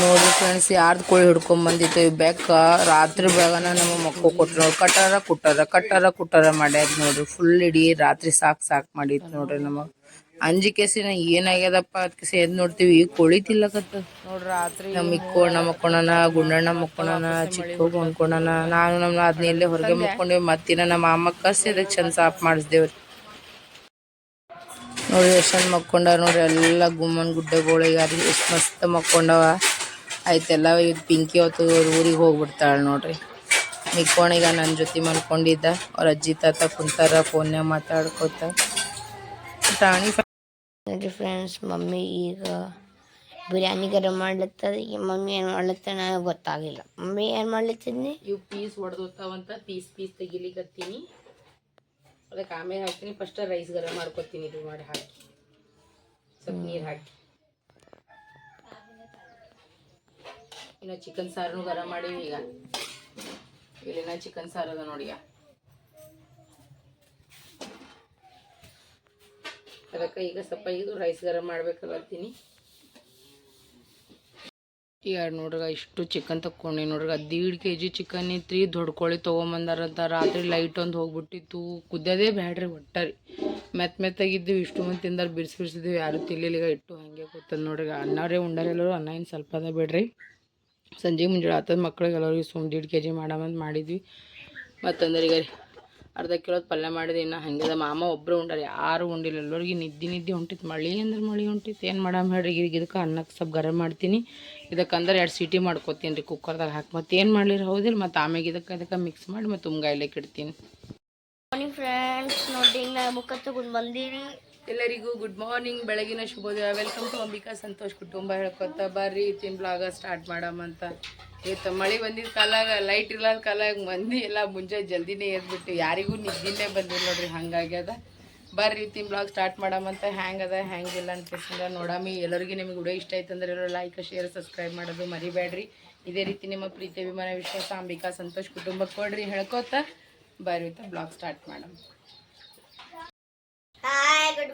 ನೋಡ್ರಿ ಫ್ರೆಂಡ್ಸ್ ಯಾರ್ದು ಕೋಳಿ ಹಿಡ್ಕೊಂಡ್ ಬಂದಿತ್ತು ಈ ಬೆಕ್ಕ? ರಾತ್ರಿ ಬೆಳಗನ ನಮ್ಮ ಮಕ್ಕಳು ಕೊಟ್ರು ನೋಡಿ, ಕಟ್ಟಾರ ಕುಟ್ಟಾರ ಕಟ್ಟಾರ ಕುಟ್ಟಾರ ಮಾಡ್ಯಾರ ನೋಡ್ರಿ. ಫುಲ್ ಇಡೀ ರಾತ್ರಿ ಸಾಕ್ ಸಾಕ್ ಮಾಡಿತ್ತು ನೋಡ್ರಿ ನಮಗ್ ಅಂಜಿಕೆಸಿನ ಏನಾಗ್ಯದಪ್ಪ ಅದಕ್ಕೆ ಎದ್ ನೋಡ್ತೀವಿ. ಕೋಳಿ ತಿಲ್ಲಕತ್ತ ನೋಡ್ರಿ ರಾತ್ರಿ. ನಮ್ಮ ಇಕ್ಕೋಣ ಮಕ್ಕೋಣನ, ಗುಂಡಣ್ಣ ಮಕ್ಕೋಣನ ಚಿಕ್ಕ ಹೊಂದ್ಕೊಳನ ನಾನು ನಮ್ಮ ಅದನ್ನೆಲ್ಲೇ ಹೊರಗೆ ಮಕ್ಕೊಂಡೇವಿ. ಮತ್ತಿನ ನಮ್ಮ ಅಮ್ಮ ಕಸಿ ಅದಕ್ಕೆ ಚಂದ ಸಾಫ್ ಮಾಡಿಸ್ದೇವ್ರಿ. ನೋಡ್ರಿ ಎಷ್ಟು ಚಂದ ಮಕ್ಕೊಂಡಾರ ನೋಡ್ರಿ. ಎಲ್ಲ ಗುಮ್ಮನ್ ಗುಡ್ಡಗಳಿಗೆ ಈಗ ಎಷ್ಟು ಮಸ್ತ್ ಮಕ್ಕೊಂಡವ. ಆಯ್ತೆಲ್ಲ ಈಗ ಪಿಂಕಿ ಹೊತ್ತು ಊರಿಗೆ ಹೋಗ್ಬಿಡ್ತಾಳೆ ನೋಡ್ರಿ. ಮಿಕ್ಕೋಣಿಗ ನನ್ನ ಜೊತೆ ಮಲ್ಕೊಂಡಿದ್ದ. ಅವ್ರ ಅಜ್ಜಿ ತಾತ ಕುಂತಾರ ಫೋನ್ಯಾಗ ಮಾತಾಡ್ಕೋತ. ಪ್ರಾಣಿ ನೋಡ್ರಿ ಫ್ರೆಂಡ್ಸ್ ಮಮ್ಮಿ ಈಗ ಬಿರಿಯಾನಿ ಗರಂ ಮಾಡ್ಲತ್ತದ. ಈಗ ಮಮ್ಮಿ ಏನು ಮಾಡ್ಲತ್ತ ನನಗೆ ಗೊತ್ತಾಗಿಲ್ಲ. ಮಮ್ಮಿ ಏನು ಮಾಡ್ಲತ್ತಿದ್ನಿ? ಇವು ಪೀಸ್ ಹೊಡೆದೋತಾವಂತ ಪೀಸ್ ಪೀಸ್ ತೆಗಿಲಿಕತ್ತೀನಿ. ಅದಕ್ಕೆ ಆಮೇಲೆ ಹಾಕ್ತೀನಿ. ಫಸ್ಟ್ ರೈಸ್ ಗರಂ ಮಾಡ್ಕೊತೀನಿ. ಇದು ಮಾಡಿ ಹಾಕಿ. ಸ್ವಲ್ಪ ನೀರು ಹಾಕಿ. ಇನ್ನು ಚಿಕನ್ ಸಾರು ಗರಂ ಮಾಡೀವಿ ಈಗ. ಇಲ್ಲಿನ ಚಿಕನ್ ಸಾರು ಅದ ನೋಡಿ ಅದಕ್ಕೆ ಈಗ ಸ್ವಲ್ಪ ಇದು ರೈಸ್ ಗರಂ ಮಾಡ್ಬೇಕಾಗತ್ತೀನಿ ಈಗ ನೋಡ್ರಿ ಇಷ್ಟು ಚಿಕನ್ ತಕ್ಕೊಂಡಿ ನೋಡ್ರಿ ದೀಡ್ ಕೆ ಜಿ ಚಿಕನ್ ಇತ್ತು ದೊಡ್ಡ ಕೋಳಿ ತೊಗೊಂಬಂದಾರಂತ ರಾತ್ರಿ ಲೈಟ್ ಒಂದು ಹೋಗ್ಬಿಟ್ಟಿತ್ತು. ಕುದ್ದದೇ ಬ್ಯಾಡ್ರಿ ಒಟ್ಟ ರೀ ಮೆತ್ತ ಮೆತ್ತಾಗಿದ್ದೀವಿ ಇಷ್ಟು ಮಂದಿ ತಿಂದಾರ ಬಿರ್ಸಿ ಬಿರ್ಸಿದ್ದೀವಿ ಯಾರು ತಿಲ್ಲಿಲ್ಲ ಇಟ್ಟು ಹಂಗೆ ಕೂತದ ನೋಡ್ರಿ ಅನ್ನರೇ ಉಂಡಾರ ಎಲ್ಲರೂ ಅನ್ನ ಏನು ಸ್ವಲ್ಪ ಅದ ಬಿಡ್ರಿ. ಸಂಜೆ ಮುಂಜಾನೆ ಆತದ ಮಕ್ಳಿಗೆ ಎಲ್ಲರಿಗೂ ಸುಮ್ ದೀಡ್ ಕೆ ಜಿ ಮಾಡಮಂತ ಮಾಡಿದ್ವಿ. ಮತ್ತಂದ್ರೆ ಈಗ ಅರ್ಧ ಕಿಲೋದ ಪಲ್ಯ ಮಾಡಿದೆ. ಇನ್ನು ಹಂಗದ ಮಾಮ ಒಬ್ಬರು ಉಂಡಾರೆ, ಯಾರು ಉಂಡಿಲ್ಲ. ಎಲ್ಲರಿಗೆ ನಿದ್ದೆ ನಿದ್ದೆ ಹೊಂಟಿತ್ತು ಮಳೆ ಅಂದ್ರೆ ಮಳೆ ಹೊಂಟಿತ್ತು ಏನು ಮಾಡಾಮ ಹೇಳ್ರಿ? ಈಗ ಇದಕ್ಕೆ ಅನ್ನಕ್ಕೆ ಸ್ವಲ್ಪ ಗರಂ ಮಾಡ್ತೀನಿ. ಇದಕ್ಕೆ ಅಂದ್ರೆ ಎರಡು ಸೀಟಿ ಮಾಡ್ಕೊತೀನಿ ರೀ ಕುಕ್ಕರ್ದಾಗ ಹಾಕಿ. ಮತ್ತೆ ಏನು ಮಾಡ್ಲಿರಿ? ಹೌದಿಲ್ಲ ಮತ್ತು ಆಮೇಲೆ ಇದಕ್ಕೆ ಅದಕ್ಕೆ ಮಿಕ್ಸ್ ಮಾಡಿ ಮತ್ತು ತುಂಗಾಯ್ಲಿಕ್ಕೆ ಕಿಡ್ತೀನಿ ಮಾರ್ನಿಂಗ್ ಫ್ರೆಂಡ್ಸ್ ನೋಡಿ ನಾ ಮುಖ ತಗೊಂಡು ಬಂದೀನಿ. ಎಲ್ಲರಿಗೂ ಗುಡ್ ಮಾರ್ನಿಂಗ್ ಬೆಳಗಿನ ಶುಭೋದಯ. ವೆಲ್ಕಮ್ ಟು ಅಂಬಿಕಾ ಸಂತೋಷ್ ಕುಟುಂಬ ಹೇಳ್ಕೊತ ಬರ್ರಿ. ತಿನ್ ಬ್ಲಾಗ ಸ್ಟಾರ್ಟ್ ಮಾಡಮಂತ ಇವತ್ತು ಮಳೆ ಬಂದಿದ್ದ ಕಾಲಾಗ ಲೈಟ್ ಇರ್ಲಾದ ಕಾಲಾಗ ಮಂದಿ ಎಲ್ಲ ಮುಂಜಾನೆ ಜಲ್ದಿನೇ ಎದ್ಬಿಟ್ಟು ಯಾರಿಗೂ ನಿದ್ದಿನೇ ಬಂದಿಲ್ಲ ನೋಡ್ರಿ ಹಂಗಾಗ್ಯದ ಬರ್ರಿ ತಿನ್ ಬ್ಲಾಗ್ ಸ್ಟಾರ್ಟ್ ಮಾಡಮಂತ ಹ್ಯಾಂಗದ ಹ್ಯಾಂಗಿಲ್ಲ ಅಂತ ನೋಡಮಿ ಎಲ್ಲರಿಗೂ ನಿಮ್ಗೆ ವಿಡಿಯೋ ಇಷ್ಟ ಆಯ್ತು ಅಂದ್ರೆ ಎಲ್ಲರೂ ಲೈಕ್ ಶೇರ್ ಸಬ್ಸ್ಕ್ರೈಬ್ ಮಾಡೋದು ಮರಿಬೇಡ್ರಿ ಇದೇ ರೀತಿ ನಿಮ್ಮ ಪ್ರೀತಿ, ಅಭಿಮಾನ, ವಿಶ್ವಾಸ ಅಂಬಿಕಾ ಸಂತೋಷ್ ಕುಟುಂಬಕ್ಕೆ ಕೊಡ್ರಿ ಹೇಳ್ಕೊತ. ಬರ್ರಿ ಬ್ಲಾಗ್ ಸ್ಟಾರ್ಟ್ ಮಾಡಮ್ಮ good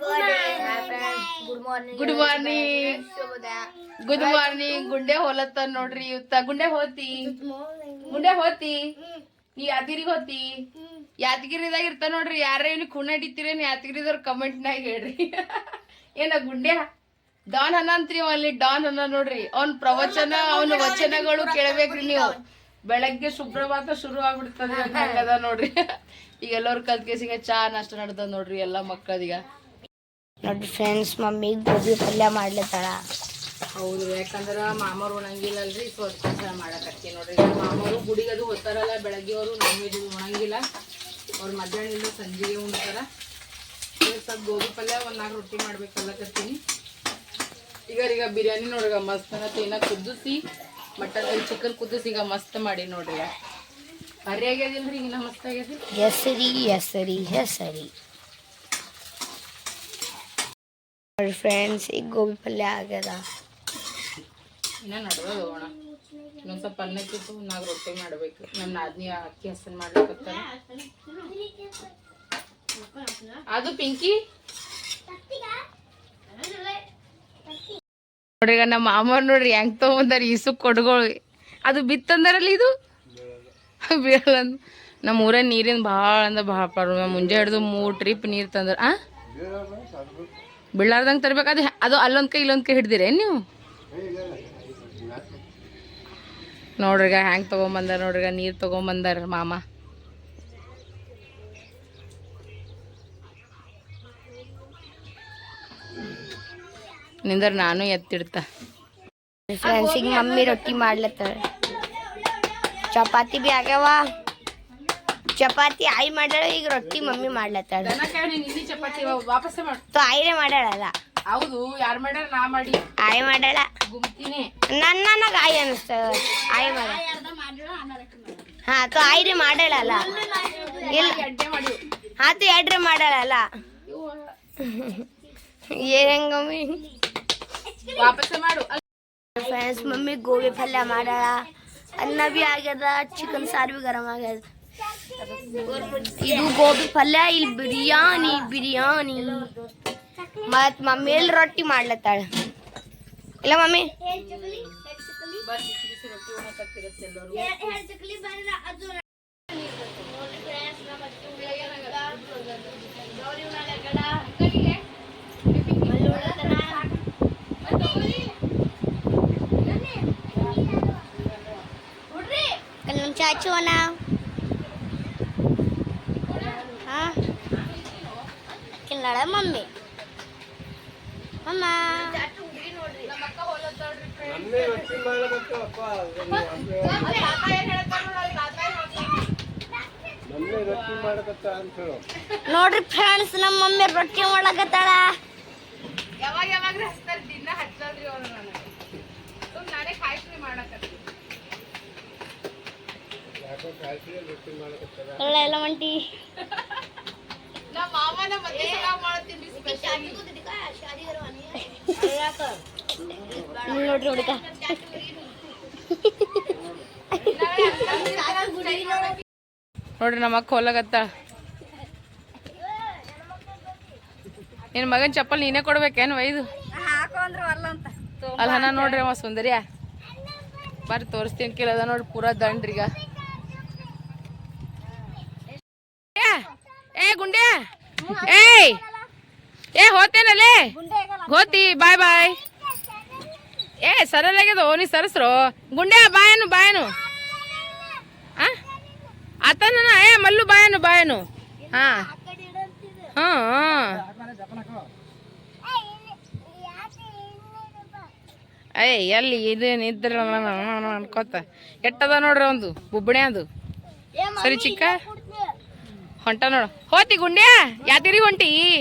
morning good morning good morning good morning ಗುಂಡೆ ಹೋಲತ್ತ ನೋಡ್ರಿ ಇವತ್ತ ಗುಂಡೆ ಹೋತಿ ಗುಂಡೆ ಹೋತಿ ನೀ ಯಾದಗಿರಿಗೆ ಹೋತಿ ಯಾದಗಿರಿದಾಗ ಇರ್ತ ನೋಡ್ರಿ ಯಾರ ಏನು ಖೂನ ಹಿಡಿತೀರೇನು ಯಾದಗಿರಿದವ್ರ ಕಮೆಂಟ್ನಾಗ ಹೇಳ್ರಿ ಏನ ಗುಂಡೆ ಡಾನ್ ಅನ್ನ ಅಂತ್ರಿ ಅಲ್ಲಿ ಡಾನ್ ಅನ್ನ ನೋಡ್ರಿ ಅವ್ನ ಪ್ರವಚನ ಅವನ ವಚನಗಳು ಕೇಳಬೇಕ್ರಿ ನೀವು ಬೆಳಗ್ಗೆ ಶುಭ್ರವಾದ ಶುರು ಆಗ್ಬಿಡ್ತದೆ ಹಂಗದ ನೋಡ್ರಿ ಈಗ ಎಲ್ಲರೂ ಕಲ್ತ್ಕೇಸಿಗೆ ಚಾ ನಾಷ್ಟ ನಡ್ದದ ನೋಡ್ರಿ ಎಲ್ಲ ಮಕ್ಕಳದೀಗ ನೋಡಿ ಫ್ರೆಂಡ್ಸ್ ಮಮ್ಮಿ ಗೋಬಿ ಪಲ್ಯ ಮಾಡ್ಲತ್ತಳ. ಹೌದು ಯಾಕಂದ್ರೆ ಮಾಮರು ಉಣಂಗಿಲ್ಲ ಅಲ್ರಿ ಸೊ ಅದಕ್ಕೋಸ್ಕರ ಮಾಡಕತ್ತಿ ನೋಡ್ರಿ. ಮಾಮರು ಮಾಮವರು ಗುಡಿಗೆ ಅದು ಹೋಗ್ತಾರಲ್ಲ ಬೆಳಗ್ಗೆ ಅವರು ನಾನ್ ವೆಜ್ ಉಣಂಗಿಲ್ಲ. ಅವ್ರು ಮಧ್ಯಾಹ್ನ ಇಲ್ಲ ಸಂಜೆಗೆ ಉಣ್ತಾರ. ಸ್ವಲ್ಪ ಗೋಬಿ ಪಲ್ಯ ಒಂದು ನಾಲ್ಕು ರೊಟ್ಟಿ ಮಾಡ್ಬೇಕಲ್ಲಕತ್ತೀನಿ ಈಗ ಈಗ ಬಿರಿಯಾನಿ ನೋಡ್ರಿ ಮಸ್ತ್ ಅನ್ನತ್ತೆ. ಇನ್ನ ಕುದಿಸಿ ಮಟನ್ ಚಿಕನ್ ಕುದಿಸಿ ಈಗ ಮಸ್ತ್ ಮಾಡಿ ನೋಡ್ರಿ ಹೆಸರಿ ಹೆಸರಿ ಹೆಸರಿ. ನೋಡಿ ಫ್ರೆಂಡ್ಸ್ ಈಗ ಗೋಬಿ ಪಲ್ಯ ಆಗ್ಯದ. ಇನ್ನ ನಡ್ದದ ಹೋಗೋಣ ಇನ್ನೊಂದ್ ಸ್ವಲ್ಪ ಅನ್ನಕ್ಕಿತ್ತು ನಾಲ್ಕು ರೊಟ್ಟಿ ಮಾಡ್ಬೇಕು. ನನ್ನ ನಾದ್ನಿ ಅಕ್ಕಿ ಹಸನ್ ಮಾಡ್ಲಿಕತ್ತಾರ ಅದು ಪಿಂಕಿ? ನೋಡ್ರಿ ಈಗ ನಮ್ಮ ಮಾಮರ್ ನೋಡ್ರಿ ಹೆಂಗ್ ತಗೊಂಡಾರ ಈಸು ಕೊಡ್ಗೋಳಿ. ಅದು ಬಿತ್ತಂದರಲ್ಲಿ ಇದು? ಬೀಳಲ್ಲ ನಮ್ಮ ಊರ ನೀರಿನ ಭಾಳ ಅಂದ್ರೆ ಭಾಳ ಪ್ರಾಬ್ಲಮ್ ಮುಂಜೆ ಹಿಡಿದು ಮೂರು ಟ್ರಿಪ್ ನೀರು ತಂದ್ರೆ ಆ? ಬೀಳಾರ್ದಂಗೆ ತರ್ಬೇಕು. ಅದು ಅದು ಅಲ್ಲೊಂದು ಕೈ ಇಲ್ಲೊಂದು ಕೈ ಹಿಡ್ದಿರೇನು ನೀವು? ನೋಡ್ರಿಗ ಹ್ಯಾಂಗೆ ತೊಗೊಂಬಂದಾರ ನೋಡ್ರಿಗ ನೀರು ತೊಗೊಂಬಂದಾರ ಮಾಮ. ನಿಂದ್ರ ನಾನು ಎತ್ತಿಡ್ತ. ಫ್ರೆಂಡ್ಸಿಗೆ ಮಮ್ಮಿ ರೊಟ್ಟಿ ಮಾಡ್ಲತ್ತಾಳ. ಚಪಾತಿ ಬಿ ಆಗ್ಯಾವ. ಚಪಾತಿ ಆಯಿ ಮಾಡ್ಯಾಳ ಈಗ ರೊಟ್ಟಿ ಮಮ್ಮಿ ಮಾಡ್ಲತ್ತಾಳ. ಇಲ್ಲಿ ಚಪಾತಿ ವಾಪಸ್ ಮಾಡು. ತೋ ಆಯಿರೇ ಮಾಡ್ಯಾಳಲ್ಲ. ಹೌದು ಯಾರ್ ಮಾಡ್ಯಾರ ನಾ ಮಾಡಿ. ಆಯಿ ಮಾಡ್ಯಾಳ. ಗುಮ್ತೀನಿ. ನನ್ನ ನನಗ ಆಯಿ ಅನಿಸ್ತ ಆಯಿ ಮಾಡ. ಹಾ ತೋ ಆಯಿರೇ ಮಾಡ್ಯಾಳಲ್ಲ. ಇಲ್ಲ. ಹಾ ತೋ ಎಡ್ರೆ ಮಾಡ್ಯಾಳಲ್ಲ. ಏನಂಗಮ್ಮಿ ವಾಪಸ್ ಮಾಡು. ಫ್ರೆಂಡ್ಸ್ ಮಮ್ಮಿ ಗೋಬಿ ಪಲ್ಯ ಮಾಡ್ಯಾಳ. ಅನ್ನ ಬಿ ಆಗ್ಯದ ಚಿಕನ್ ಸಾರು ಬಿ ಗರಂ ಆಗ್ಯದ. ಇದು ಗೋಬಿ ಪಲ್ಯ ಇಲ್ಲಿ ಬಿರಿಯಾನಿ ಬಿರಿಯಾನಿ. ಮತ್ ಮಮ್ಮಿ ಎಲ್ಲಿ ರೊಟ್ಟಿ ಮಾಡ್ಲತ್ತಾಳ? ಇಲ್ಲ ಮಮ್ಮಿ? ಮಾಡಕತ್ತಪ್ಪ ನನ್ನೇ ರೊಟ್ಟಿ ಮಾಡಕತ್ತ ಅಂತ ಹೇಳು ನೋಡ್ರಿ ಫ್ರೆಂಡ್ಸ್ ನಮ್ಮ ಮಮ್ಮಿ ರೊಟ್ಟಿ ಮಾಡಕತ್ತಾಳ ಯಾವಾಗ ಯಾವಾಗ ದಿನ ಹಚ್ಚಲ್ರಿ ಅವ್ರು ಸುಮ್ ನಾನೇ ಕಾಯ್ಸ್ರಿ ಮಾಡಕತ್ತಿ ನೋಡ್ರಿ ಹುಡುಗ. ನೋಡ್ರಿ ನಮ್ಮ ಅಕ್ಕ ಹೊಲಗತ್ತ. ನಿನ್ ಮಗನ್ ಚಪ್ಪಲ್ ನೀನೇ ಕೊಡ್ಬೇಕೇನು ಒಯ್ದು? ಅಲ್ಲ ನೋಡ್ರಿ ಅವ ಸುಂದರಿಯ. ಬರ್ರಿ ತೋರಿಸ್ತೀನಿ ಕೇಳದ ನೋಡ್ರಿ ಪೂರಾ ದಂಡ್ರಿಗ ಏ, ಏ ಗುಂಡ್ಯಾ ಏಯ್ ಏ ಗೋತಿ, ಬಾಯ್ ಬಾಯ್. ಏ ಸರಲಾಗ್ಯದ ನೀ ಸರಸ್ರು? ಗುಂಡ್ಯಾ ಬಾಯನು ಬಾಯನು. ಆ? ಆತನ ಏ, ಮಲ್ಲು, ಬಾಯನು ಬಾಯನು. ಹಾ. ಹಾ. ಏಯ್, ಎಲ್ಲಿ ಇದೇನು ಇದ್ರ ಅನ್ಕೋತ. ಎಟ್ಟದ ನೋಡ್ರಿ ಒಂದು, ಬುಬ್ಬಣೆ ಅದು. ಸರಿ, ಚಿಕ್ಕ. ಹೊಂಟ ನೋಡು. ಹೋತಿ ಗುಂಡ್ಯಾ? ಯಾತಿರಿ ಹೊಂಟಿ?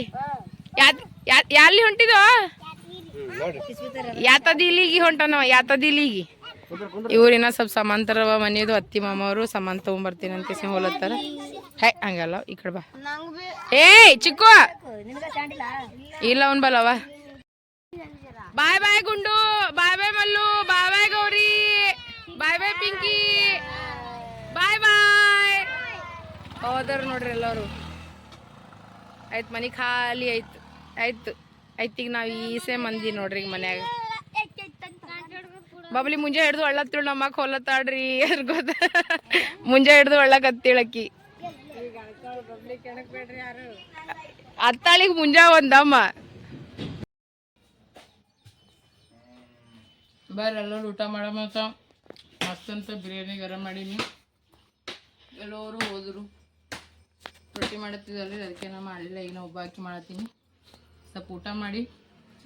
ಯಾತ್ ಯಾಲ್ಲಿ ಹೊಂಟಿದೋ ಹೊಂಟನ ಹೊಂಟನವ ಯಾತದಿಲಿಗಿ? ಇವ್ರಿನ ಸ್ವಲ್ಪ ಸಮಾಂತರವ ಮನೆಯದು ಅತ್ತಿ ಮಾಮವರು ಸಮಾನ್ ತಗೊಂಬರ್ತೀನಿ ಅಂತ ಕೇಸಿ ಹೋಲತ್ತಾರ ಹೇ ಹಂಗಲ್ಲ ಈ ಕಡೆ ಬಾ. ಏಯ್ ಚಿಕ್ಕು! ಇಲ್ಲ? ಅವನ್ ಬಲ್ಲವ ಬಾಯ್ ಬಾಯ್ ಗುಂಡು ಬಾಯ್ ಬಾಯ್ ಮಲ್ಲು ಬಾಯ್ ಬಾಯ್ ಗೌರಿ ಬಾಯ್ ಬಾಯ್ ಪಿಂಕಿ ಬಾಯ್ ಬಾಯ್. ಹೋದರು ನೋಡ್ರಿ ಎಲ್ಲರೂ. ಆಯ್ತು ಮನೆ ಖಾಲಿ ಆಯ್ತು. ಆಯ್ತು. ಈಗ ನಾವು ಈಸೆ ಮಂದಿ ನೋಡ್ರಿ ಮನ್ಯಾಗ. ಬಬ್ಲಿ ಮುಂಜೆ ಹಿಡ್ದು ಒಳ್ಳತ್ತಿಳು ನಮ್ಮ ಅಕ್ಕ ಹೊಲತ್ತಾಡ್ರಿ ಅದ್ ಗೊತ್ತ. ಮುಂಜೆ ಹಿಡ್ದು ಒಳ್ಳಕತ್ತಿಳಕ್ಕಿ ಅತ್ತಾಳಿಗೆ ಮುಂಜಾ ಒಂದಮ್ಮ. ಬರ್ರಿ, ಎಲ್ಲರೂ ಊಟ ಮಾಡೋ ಮತ್ತ ಮಸ್ತಂತ ಬಿರಿಯಾನಿ ಗರಂ ಮಾಡೀನಿ. ಎಲ್ಲರೂ ಹೋದ್ರು. ರೊಟ್ಟಿ ಮಾಡತ್ತಿದ್ದಲ್ಲಿ ಅದಕ್ಕೆ ನಾ ಮಾಡಲಿಲ್ಲ ಈಗ ನಾ ಒಬ್ಬ ಹಾಕಿ ಮಾಡತ್ತೀನಿ. ಸ್ವಲ್ಪ ಊಟ ಮಾಡಿ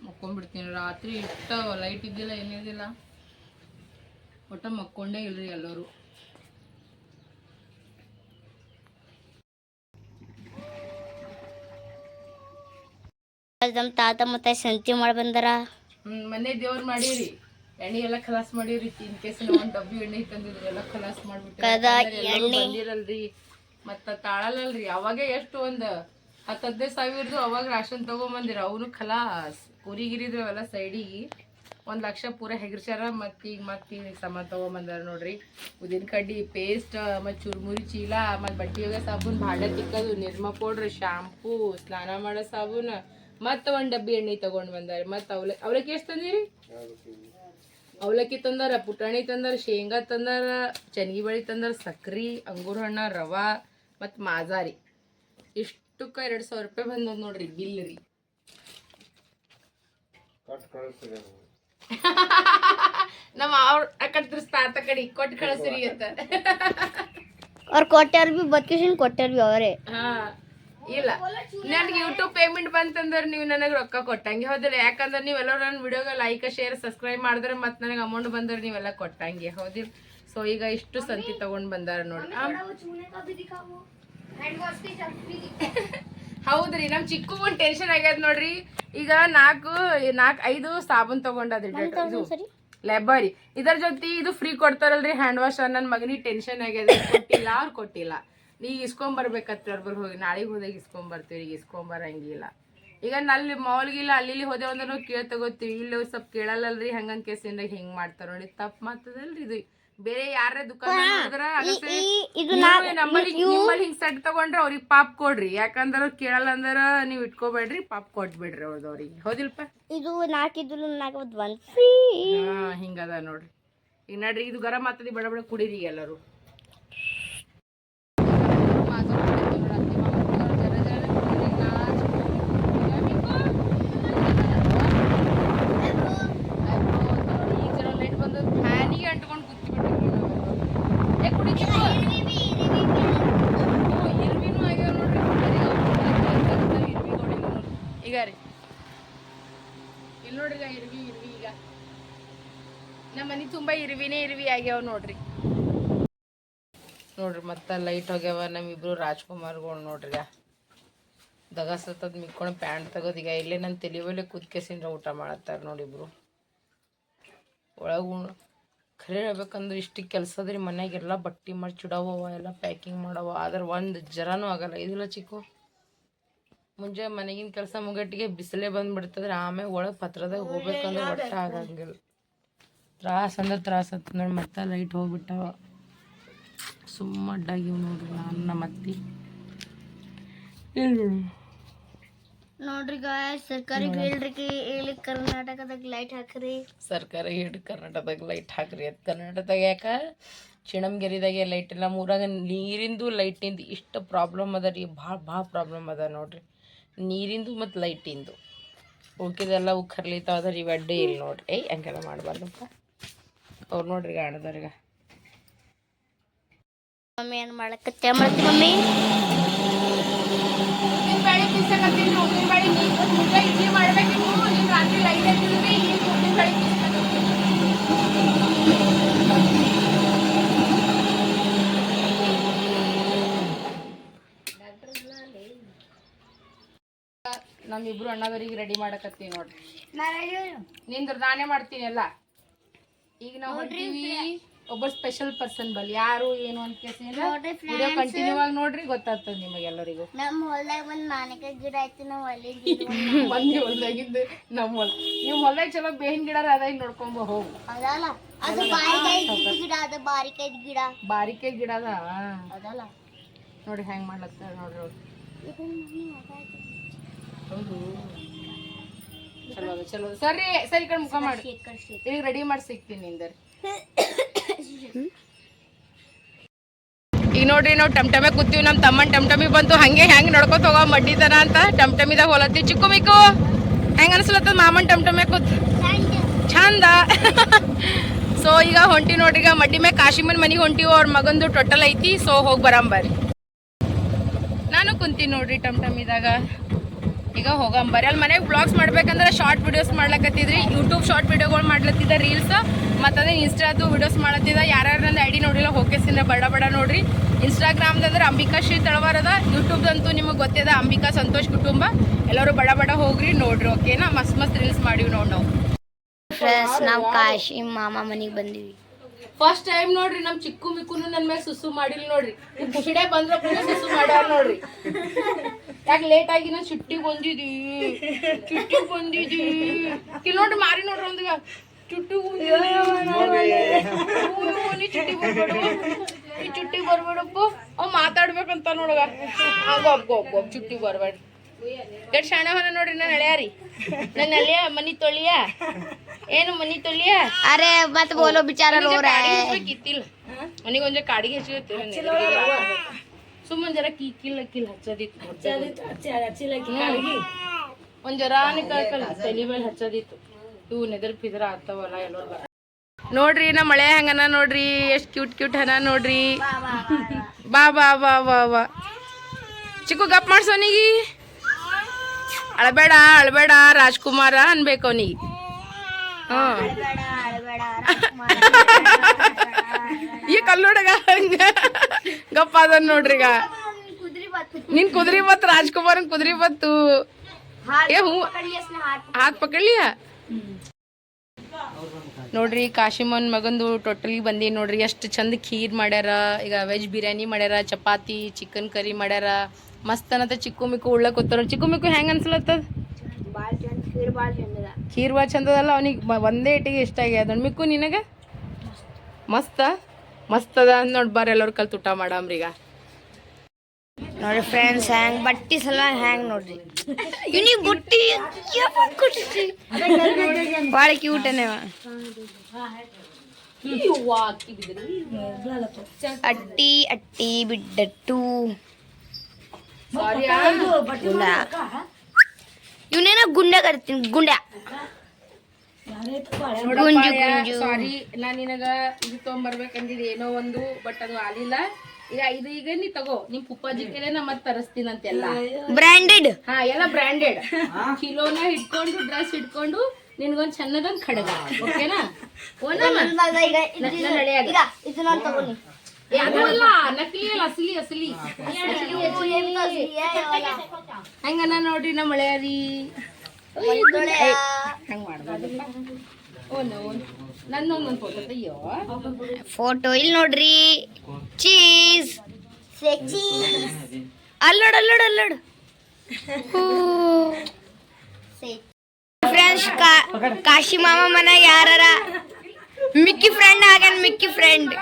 ಮಕ್ಕೊಂಡ್ಬಿಡ್ತೀನಿ. ರಾತ್ರಿ ಇಷ್ಟ ಲೈಟ್ ಇದ್ದಿಲ್ಲ ಏನಿದ್ದಿಲ್ಲ ಒಟ್ಟ ಮಕ್ಕೊಂಡೇ ಇಲ್ರಿ ಎಲ್ಲರೂ. ನಮ್ಮ ತಾತ ಮತ್ತೆ ಸಂತಿ ಮಾಡಿ ಬಂದಾರ. ಹ್ಮ್ ಮನೆ ದೇವ್ರು ಮಾಡಿರಿ. ಎಣ್ಣೆ ಎಲ್ಲ ಖಲಾಸ್ ಮಾಡಿರಿ. ಇನ್ ಕೇಸ್ ಒಂದ್ ಡಬ್ಬಿ ಎಣ್ಣೆ ತಂದಿದ್ರಿ ಎಲ್ಲ ಖಲಾಸ್ ಮಾಡ್ಬಿಟ್ಟು ಕದ ಎಣ್ಣೆ. ಬಂದಿರಲ್ರಿ. ಮತ್ತ ತಾಳಲ್ಲಲ್ರಿ. ಅವಾಗ ಎಷ್ಟು ಒಂದ್ ಹತ್ತು ಹದಿನೈದು ಸಾವಿರದು ಅವಾಗ ರಾಷನ್ ತಗೊಂಬಂದಿರ. ಅವನು ಖಲಾಸ್. ಪೂರಿ ಗಿರಿದ್ರು ಅವೆಲ್ಲ ಸೈಡಿಗೆ. ಒಂದು ಲಕ್ಷ ಪೂರ ಹೆಗರ್ಸ್ಯಾರ. ಮತ್ತು ಈಗ ಮತ್ತೆ ಈಗ ಸಮ ತಗೊಂಬಂದಾರ ನೋಡ್ರಿ. ಉದಿನ ಕಡ್ಡಿ ಪೇಸ್ಟ್ ಮತ್ತು ಚುರುಮುರಿ, ಚೀಲ ಮತ್ತು ಬಟ್ಟೆ ಒಗೆ ಸಾಬೂನ್ ಭಾಂಡೆ ತಿಕ್ಕದು, ನಿರ್ಮ ಪೌಡ್ರ್ ಶಾಂಪೂ ಸ್ನಾನ ಮಾಡೋ ಸಾಬೂನು, ಮತ್ತು ಒಂದು ಡಬ್ಬಿ ಎಣ್ಣೆ ತಗೊಂಡ್ ಬಂದಾರೆ. ಮತ್ತು ಅವಲ ಅವಲಕ್ಕಿ ಎಷ್ಟು ತಂದಿರಿ? ಅವಲಕ್ಕಿ ತಂದಾರ, ಪುಟಾಣಿ ತಂದಾರ, ಶೇಂಗಾ ತಂದಾರ ಚನ್ಗಿ ಬಳಿ ತಂದಾರ, ಸಕ್ರಿ, ಅಂಗೂರ ಹಣ್ಣ, ರವಾ, ಮತ್ತು ಮಾಜಾರಿ. ಇಷ್ಟಕ್ಕ ಎರಡು ಸಾವಿರ ರೂಪಾಯಿ ಬಂದದ ನೋಡ್ರಿ ಬಿಲ್ ರೀ. ನಮ್ಮ ಅವ್ರ ಅಕ್ಕತ್ರ ತಾತ ಕಡೆ ಕೊಟ್ಟು ಕಳಿಸ್ರಿ ಅಂತ. ಅವ್ರು ಕೊಟ್ಟಾರ ಬಿ ಬದುಕಿಸಿನ ಕೊಟ್ಟಾರ ಬಿ ಅವರೇ. ಹಾ ಇಲ್ಲ. ನನಗೆ ಯೂಟ್ಯೂಬ್ ಪೇಮೆಂಟ್ ಬಂತಂದ್ರೆ ನೀವು ನನಗೆ ರೊಕ್ಕ ಕೊಟ್ಟಂಗೆ ಹೌದಿಲ್ಲ ಯಾಕಂದ್ರೆ ನೀವೆಲ್ಲರೂ ನನ್ನ ವಿಡಿಯೋಗೆ ಲೈಕ್ ಶೇರ್ ಸಬ್ಸ್ಕ್ರೈಬ್ ಮಾಡಿದ್ರೆ ಮತ್ತೆ ನನಗೆ ಅಮೌಂಟ್ ಬಂದ್ರೆ ನೀವೆಲ್ಲ ಕೊಟ್ಟಂಗೆ ಹೌದಿಲ್ಲ ಸೊ ಈಗ ಇಷ್ಟು ಸಂತಿ ತಗೊಂಡು ಬಂದಾರ ನೋಡಿ ಹೌದ್ರಿ ನಮ್ ಚಿಕ್ಕು ಒಂದ್ ಟೆನ್ಷನ್ ಆಗ್ಯದ ನೋಡ್ರಿ. ಈಗ ನಾಲ್ಕು ನಾಲ್ಕು ಐದು ಸಾಬೂನ್ ತಗೊಂಡದ್ರಿ ಲೆಬರಿ ಇದರ ಜೊತೆ ಇದು ಫ್ರೀ ಕೊಡ್ತಾರಲ್ರಿ ಹ್ಯಾಂಡ್ ವಾಶ್ ನನ್ನ ಮಗನಿಗೆ ಟೆನ್ಷನ್ ಆಗ್ಯದ. ಕೊಟ್ಟಿಲ್ಲ ಅವ್ರು ಕೊಟ್ಟಿಲ್ಲ. ನೀ ಇಸ್ಕೊಂಡ್ ಬರ್ಬೇಕತ್ರಿ ಅವ್ರ ಬರ್ ಹೋಗಿ. ನಾಳೆಗೆ ಹೋದಾಗ ಇಸ್ಕೊಂಡ್ ಬರ್ತೀವಿ ಈಗ ಇಸ್ಕೊಂಡ್ ಬರಂಗಿಲ್ಲ. ಈಗ ನಲ್ಲಿ ಮಾಲ್ಗಿಲ್ಲ ಅಲ್ಲಿ ಇಲ್ಲಿ ಹೋದೆ ಅಂದ್ರೆ ಕೇಳ್ ತಗೋತೀವಿ. ಇಲ್ಲಿ ಸ್ವಲ್ಪ ಕೇಳಲ್ಲಲ್ರಿ ಹಂಗಂತ ಕೇಸಿಂದ ಹಿಂಗ್ ಮಾಡ್ತಾರ ನೋಡಿ. ತಪ್ಪು ಮಾತದಲ್ರಿ ಇದು. ಬೇರೆ ಯಾರೇ ದುಖಾನ ನೋಡಿದ್ರ ನಮ್ಮಲ್ಲಿ ನಿಮ್ಮಲ್ಲಿ ಹಿಂಗ್ ಸೆಟ್ ತಗೊಂಡ್ರೆ ಅವ್ರಿಗೆ ಪಾಪ್ ಕೊಡ್ರಿ. ಯಾಕಂದ್ರ ಅವ್ರ್ ಕೇಳಲ್ಲ ಅಂದ್ರ ನೀವ್ ಇಟ್ಕೋಬೇಡ್ರಿ ಪಾಪ್ ಕೊಟ್ಬಿಡ್ರಿ ಅವ್ರದ್ದು ಅವ್ರಿಗೆ. ಹೌದಿಲ್ಪ? ಇದು ನಾಕಿದ್ರು ನಾಲ್ಕು ಒಂದ್ ಫ್ರೀ ಹಾ ಹಿಂಗದ ನೋಡ್ರಿ. ಈಗ ನಡ್ರಿ ಇದು ಗರಂ ಆಗ್ತದೆ ಬಡ ಬಡ ಕುಡೀರಿ ಎಲ್ಲರೂ ಫ್ಯಾನಿಗೆ ಅಂಟ್ಕೊಂಡು ಕೂತ್ಬಿಟ್ಟು ಏ ಕುಡಿತೀವಿ ಇರ್ವಿನೂ ಆಗ್ಯಾವ ನೋಡ್ರಿ ಇರ್ವಿ ನೋಡಿ ಈಗ ರೀ ಇಲ್ಲಿ ನೋಡ್ರಿ ಈಗ ಇರ್ವಿ ಇರ್ವಿ ಈಗ ನಮ್ಮ ಮನೆ ತುಂಬ ಇರ್ವಿನೇ ಇರ್ವಿ ಆಗ್ಯಾವ ನೋಡ್ರಿ. ನೋಡ್ರಿ ಮತ್ತೆ ಲೈಟ್ ಹೋಗ್ಯಾವ, ನಮ್ಮಿಬ್ರು ರಾಜ್ಕುಮಾರ್ಗಳು ನೋಡ್ರಿ ದಗಸತ್ತದ ಮಿಕ್ಕೊಂಡು ಪ್ಯಾಂಟ್ ತೆಗೋದು ಈಗ ಇಲ್ಲೇ ನನ್ನ ತಲೆ ಕುದ್ಕೆಸಿಂದ್ರೆ ಕುದ್ಕೆಸಿಂದ ಊಟ ಮಾಡತ್ತಾರ ನೋಡಿಬ್ರು. ಒಳಗೆ ಖರೆ ಹೇಳ್ಬೇಕಂದ್ರೆ ಇಷ್ಟು ಕೆಲಸದ್ರಿ ಮನ್ಯಾಗೆಲ್ಲ ಬಟ್ಟೆ ಮಾಡಿ ಚಿಡವ ಎಲ್ಲ ಪ್ಯಾಕಿಂಗ್ ಮಾಡವ ಆದ್ರೆ ಒಂದು ಜರಾನೂ ಆಗಲ್ಲ ಇದಿಲ್ಲ ಚಿಕ್ಕು. ಮುಂಜಾನೆ ಮನೆಗಿನ ಕೆಲಸ ಮುಗಟ್ಟಿಗೆ ಬಿಸಿಲೇ ಬಂದ್ಬಿಡ್ತದ್ರೆ ಆಮೇಲೆ ಒಳಗೆ ಪತ್ರದಾಗ ಹೋಗ್ಬೇಕಂದ್ರೆ ಒಟ್ಟ ಆಗಂಗಿಲ್ಲ ತ್ರಾಸ ಅಂದ್ರೆ ತ್ರಾಸ ಆತ್ ನೋಡಿ ಮತ್ತೆ ಲೈಟ್ ಹೋಗ್ಬಿಟ್ಟವ ಸುಮ್ಮ ಅಡ್ಡಾಗಿ ನೋಡ್ರಿ ನಾನು ನಮ್ಮ ಅತ್ತಿ. ನೋಡ್ರಿ ಗಾಯ್ ಸರ್ಕಾರಿ ಹೇಳ್ರಿ ಇಲ್ಲಿ ಕರ್ನಾಟಕದಾಗ ಲೈಟ್ ಹಾಕ್ರಿ. ಸರ್ಕಾರ ಹೇಳಿ ಕರ್ನಾಟಕದಾಗ ಲೈಟ್ ಹಾಕ್ರಿ. ಅದು ಕರ್ನಾಟಕದಾಗ ಯಾಕೆ? ಚಿಣಮ್ಗೆರಿದಾಗೆ ಲೈಟ್ ಇಲ್ಲ. ಊರಾಗ ನೀರಿಂದು ಲೈಟಿಂದು ಇಷ್ಟು ಪ್ರಾಬ್ಲಮ್ ಅದ ರೀ. ಭಾಳ ಭಾಳ ಪ್ರಾಬ್ಲಮ್ ಅದ ನೋಡ್ರಿ. ನೀರಿಂದು ಮತ್ತು ಲೈಟಿಂದು ಉಳ್ಕಿದೆಲ್ಲ ಅವು ಕರ್ಲಿತಾವ ಅದ ರೀ. ಅಡ್ಡೆ ಇಲ್ಲಿ ನೋಡ್ರಿ. ಏಯ್ ಹಂಗೆಲ್ಲ ಮಾಡಬಾರ್ದಪ್ಪ. ಅವ್ರು ನೋಡ್ರಿ ಗಾಣದವ್ರಿಗೆ ಮಮ್ಮಿ ಏನು ಮಾಡಕತ್ತೆ? ಮತ್ತೆ ಮಮ್ಮಿ? ನಮ್ಮಿಬ್ರು ಅಣ್ಣದವ್ರಿಗೆ ರೆಡಿ ಮಾಡಕತ್ತೀವಿ ನೋಡ್ರಿ. ನಿಂದ್ರ ನಾನೇ ಮಾಡ್ತೀನಿ ಎಲ್ಲ. ಈಗ ನಾವು ಹೊಂಟೀವಿ ಒಬ್ಬ ಸ್ಪೆಷಲ್ ಪರ್ಸನ್ ಬಲ್. ಯಾರು ಏನು ಅಂತ ಕೇಸಿ ವಿಡಿಯೋ ಕಂಟಿನ್ಯೂ ಆಗಿ ನೋಡ್ರಿ ಗೊತ್ತಾಗ್ತದೆ ನಿಮಗೆಲ್ಲರಿಗೂ. ನಮ್ಮ ಹೊಲ್ದಾಗ ಒಂದು ಮಾನಿಕಾಯಿ ಗಿಡ ಐತಿ ನಾವು ಅಲ್ಲಿ ಮಂದಿ ಹೊಲ್ದಾಗಿದ್ದು ನಮ್ಮ ಹೊಲ ನೀವು ಹೊಲ್ದಾಗ ಚಲೋ ಬೇವಿನ ಗಿಡ ಅದ ಈಗ ನೋಡ್ಕೊಂಬ ಹೋಗು. ಅದಲ್ಲ ಅದು ಬಾರಿಕಾಯಿ ಗಿಡ ಅದು ಬಾರಿಕಾಯಿ ಗಿಡ. ಬಾರಿಕೆ ಗಿಡ ಅದ ಅದಲ್ಲ. ನೋಡಿ ಹೆಂಗ್ ಮಾಡ್ಲತ್ತ ನೋಡ್ರಿ ಹೌದು. ಚಲೋ ಅದ ಚಲೋ ಅದ. ಸರಿ ಸರಿ ಕಡೆ ಮುಖ ಮಾಡಿ. ಈಗ ರೆಡಿ ಮಾಡಿ ಸಿಗ್ತೀನಿ ನಿಂದ. ಈಗ ನೋಡ್ರಿ ನಾವು ಟಮ್ಟಮೆ ಕೂತೀವಿ ನಮ್ಮ ತಮ್ಮನ್ ಟಮ್ಟಮಿ ಬಂತು. ಹಂಗೆ ಹೆಂಗ್ ನಡ್ಕೊತ ಹೋಗೋ ಮಡ್ಡಿತನ ಅಂತ ಟಮ್ಟಮಿದಾಗ ಹೋಲತ್ತಿ. ಚಿಕ್ಕು ಮಿಕ್ಕು ಹೆಂಗ ಅನ್ಸ್ಲತ್ತದ ಮಾಮನ್ ಟಮ್ಟಮೆ ಕೂತ್? ಚಂದ ಸೊ ಈಗ ಹೊಂಟಿ ನೋಡ್ರಿ ಈಗ ಮಡ್ಡಿ ಮೇಲೆ ಕಾಶಿಮನ್ ಮನಿಗೆ ಹೊಂಟಿವು ಅವ್ರ ಮಗಂದು ಟೋಟಲ್ ಐತಿ. ಸೊ ಹೋಗಿ ಬರಂಬರ್ರಿ ನಾನು ಕುಂತೀನಿ ನೋಡ್ರಿ ಟಮ್ ಟಮಿದಾಗ. ಈಗ ಹೋಗಂಬರಿ ಅಲ್ಲಿ ಮನೆಗೆ ಬ್ಲಾಗ್ಸ್ ಮಾಡ್ಬೇಕಂದ್ರೆ ಶಾರ್ಟ್ ವಿಡಿಯೋಸ್ ಮಾಡ್ಲಕತ್ತಿದ್ರಿ. ಯೂಟ್ಯೂಬ್ ಶಾರ್ಟ್ ವಿಡಿಯೋಗಳು ಮಾಡ್ಲತ್ತಿದ ರೀಲ್ಸ್ ಮತ್ತು ಅದೇ ಇನ್ಸ್ಟಾದು ವಿಡಿಯೋಸ್ ಮಾಡತ್ತಿದ್ದ ಯಾರ್ಯಾರ ನಂದು ಐ ಡಿ ನೋಡಿಲ್ಲ ಹೋಗೇಸಿಂದ ಬಡ ಬಡ ನೋಡ್ರಿ. ಇನ್ಸ್ಟಾಗ್ರಾಮ್ದಂದ್ರೆ ಅಂಬಿಕಾ ಶ್ರೀ ತಳವಾರದ ಯೂಟ್ಯೂಬ್ದಂತೂ ನಿಮಗೆ ಗೊತ್ತಿದೆ ಅಂಬಿಕಾ ಸಂತೋಷ್ ಕುಟುಂಬ. ಎಲ್ಲರೂ ಬಡ ಬಡ ಹೋಗ್ರಿ ನೋಡ್ರಿ ಓಕೆನಾ? ಮಸ್ತ್ ಮಸ್ತ್ ರೀಲ್ಸ್ ಮಾಡಿವಿ ನೋಡಿ ನಾವು. ಫ್ರೆಂಡ್ಸ್ ನಾವು ಕಾಶಿ ಮಾಮ ಮನೆಗೆ ಬಂದಿವಿ. ಫಸ್ಟ್ ಟೈಮ್ ನೋಡ್ರಿ ನಮ್ ಚಿಕ್ಕು ಮಿಕ್ಕುನು ನನ್ ಮೇಲೆ ಸುಸು ಮಾಡಿಲ್ಲ ನೋಡ್ರಿ. ಈ ಬಂದ್ರೆ ಸುಸು ಮಾಡ್ಯಾರ ನೋಡ್ರಿ. ಯಾಕೆ ಲೇಟ್ ಆಗಿ ನಾ ಚುಟ್ಟಿ ಬಂದಿದಿ ಚುಟ್ಟಿ ಬಂದಿದಿ ಇಲ್ಲಿ ನೋಡ್ರಿ ಮಾರಿ ನೋಡ್ರಿ ಒಂದಿಗ ಚುಟ್ಟಿ ಚುಟ್ಟಿ ಬರ್ಬೇಡ. ಈ ಚುಟ್ಟಿ ಬರ್ಬೇಡಪ್ಪ. ಅವ್ ಮಾತಾಡ್ಬೇಕಂತ ನೋಡಗ ಒಬ್ಬ ಗೊಬ್ಬ ಚುಟ್ಟಿ ಬರ್ಬೇಡ. ಎಷ್ಟು ಶಾಣ ಹೊನ ನೋಡ್ರಿ ನಾನು ಹಳೆಯಾರಿ. ನನ್ನ ಅಳಿಯ ಮನಿ ತೊಳಿಯ. ಏನು ಮನಿ ತೊಳಿಯ? ಅರೆ ಮತ್ ಬೋಲೋ ಬಿಚಾರ ಒಂದ್ ಕಾಡಿಗೆ ಹಚ್ಚಿ ಸುಮ್ಮನೆ ಜರ ಕಿ ಕಿಲ್ಲ ಕಿಲ್ ಹಚ್ಚದಿತ್ತು ಒಂದ್ ಜರಾನ ಕಲ್ ತಲಿ ಮೇಲೆ ಹಚ್ಚದಿತ್ತು. ಇವು ನೆದರ್ ಪಿದ್ರ ಆಗ್ತಾವಲ್ಲ ಎಲ್ಲರೂ ನೋಡ್ರಿ ನಾ ಮಳೆ ಹಂಗನ ನೋಡ್ರಿ ಎಷ್ಟ್ ಕ್ಯೂಟ್ ಕ್ಯೂಟ್ ಹನ ನೋಡ್ರಿ. ಬಾ ಬಾ ಬಾ ಬಾ ಬಾ. ಚಿಕ್ಕು ಗಪ್ ಮಾಡ್ಸೋನಿಗಿ ಅಳಬೇಡ ಅಳಬೇಡ ರಾಜ್ಕುಮಾರ ಅನ್ಬೇಕು ಅವನಿಗೆ. ಹ್ಮ್. ಈ ಕಲ್ಲುಡಗ ಹಂಗ. ಗಪ್ಪ ಅದ ನೋಡ್ರಿ ಈಗ. ನಿನ್ ಕುದ್ರಿ ಬತ್ ರಾಜ್ಕುಮಾರನ್ ಕುದ್ರಿ ಬತ್ತು. ಏ ಹೂ ಹಾತ್ ಪಕಡ್ಲಿಯ? ನೋಡ್ರಿ ಕಾಶಿಮನ್ ಮಗಂದು ಟೋಟಲಿ ಬಂದಿ ನೋಡ್ರಿ ಎಷ್ಟು ಚಂದ ಖೀರ್ ಮಾಡ್ಯಾರ. ಈಗ ವೆಜ್ ಬಿರಿಯಾನಿ ಮಾಡ್ಯಾರ ಚಪಾತಿ ಚಿಕನ್ ಕರಿ ಮಾಡ್ಯಾರ. ಮಸ್ತ್ ಅನ್ನತ್ತ ಚಿಕ್ಕು ಮಿಕ್ಕು ಉಳ್ಳಕ್ ಕೂತಾರ. ಚಿಕ್ಕು ಮಿಕ್ಕು ಹೆಂಗ ಅನ್ಸಲತ್ತದ ಖೀರ್ ಭಾಳ ಚಂದದಲ್ಲ ಅವನಿಗೆ ಒಂದೇ ಇಟ್ಟಿಗೆ ಇಷ್ಟ ಆಗ್ಯದ. ಮಿಕ್ಕು ನಿನಗೆ? ಮಸ್ತ? ಮಸ್ತ್ ಅದ ಅಂದ್ ನೋಡಿ ಬರ್ರಿ ಎಲ್ಲರೂ ಕಲ್ತು ಊಟ ಮಾಡಮ್ರಿ ಈಗ ನೋಡ್ರಿ ಫ್ರೆಂಡ್ಸ್ ಹ್ಯಾಂಗ್? ಬಟ್ಟಿ ಸಲ ಹ್ಯಾಂಗ್ ನೋಡ್ರಿ? ಇವ್ನಿಗೆ ಬುಟ್ಟಿ ಕೊಟ್ಟಿಸಿ ಭಾಳ ಕ್ಯೂಟ್ ಅನೇವ ಅಟ್ಟಿ ಅಟ್ಟಿ ಬಿಡ್ಡಟ್ಟು. ಇವನೇನ ಗುಂಡ ಕರ್ತೀನಿ ಗುಂಡ. ಸಾರಿ ನಾ ನಿನಗ ಇದು ತೊಗೊಂಬರ್ಬೇಕಂದಿದ್ ಏನೋ ಒಂದು ಬಟ್ ಅದು ಆಲಿಲ್ಲ. ಈಗ ಇದು ಈಗ ನೀ ತಗೋ ನಿಮ್ ಪುಪ್ಪಾಜಿ ಕೈಲೇ ನಾ ಮತ್ ತರಿಸ್ತೀನಂತೆಲ್ಲ. ಬ್ರ್ಯಾಂಡೆಡ್ ಹಾ ಎಲ್ಲ ಬ್ರ್ಯಾಂಡೆಡ್ ಕಿಲೋನ ಇಟ್ಕೊಂಡು ಡ್ರೆಸ್ ಇಟ್ಕೊಂಡು ನಿನ್ಗೊಂದ್ ಚೆನ್ನದೊಂದ್ ಖಡ್ಗ ಓಕೆನಾ? ನಕಲಿ ಅಲ್ಲ ಅಸಲಿ ಅಸಲಿ ಹಂಗನ ನೋಡ್ರಿ ನಮ್ಮ ಮಳೆಯಾರಿ ಹಂಗ ಮಾಡ್ದಪ್ಪ ಓನು ನನ್ನೊಂದೊಂದು ಫೋಟೋ ಅಯ್ಯೋ ಫೋಟೋ ಇಲ್ಲಿ ನೋಡ್ರಿ. ಚೀಸ್. ಅಲ್ಲೋಡ್ ಅಲ್ಲೋಡ್ ಅಲ್ಲೋಡ್ ಫ್ರೆಂಡ್ಸ್ ಕಾಶಿ ಮಾಮ ಮನೆ ಯಾರ ಮಿಕ್ಕಿ ಫ್ರೆಂಡ್ ಆಗನ್ ಮಿಕ್ಕಿ ಫ್ರೆಂಡ್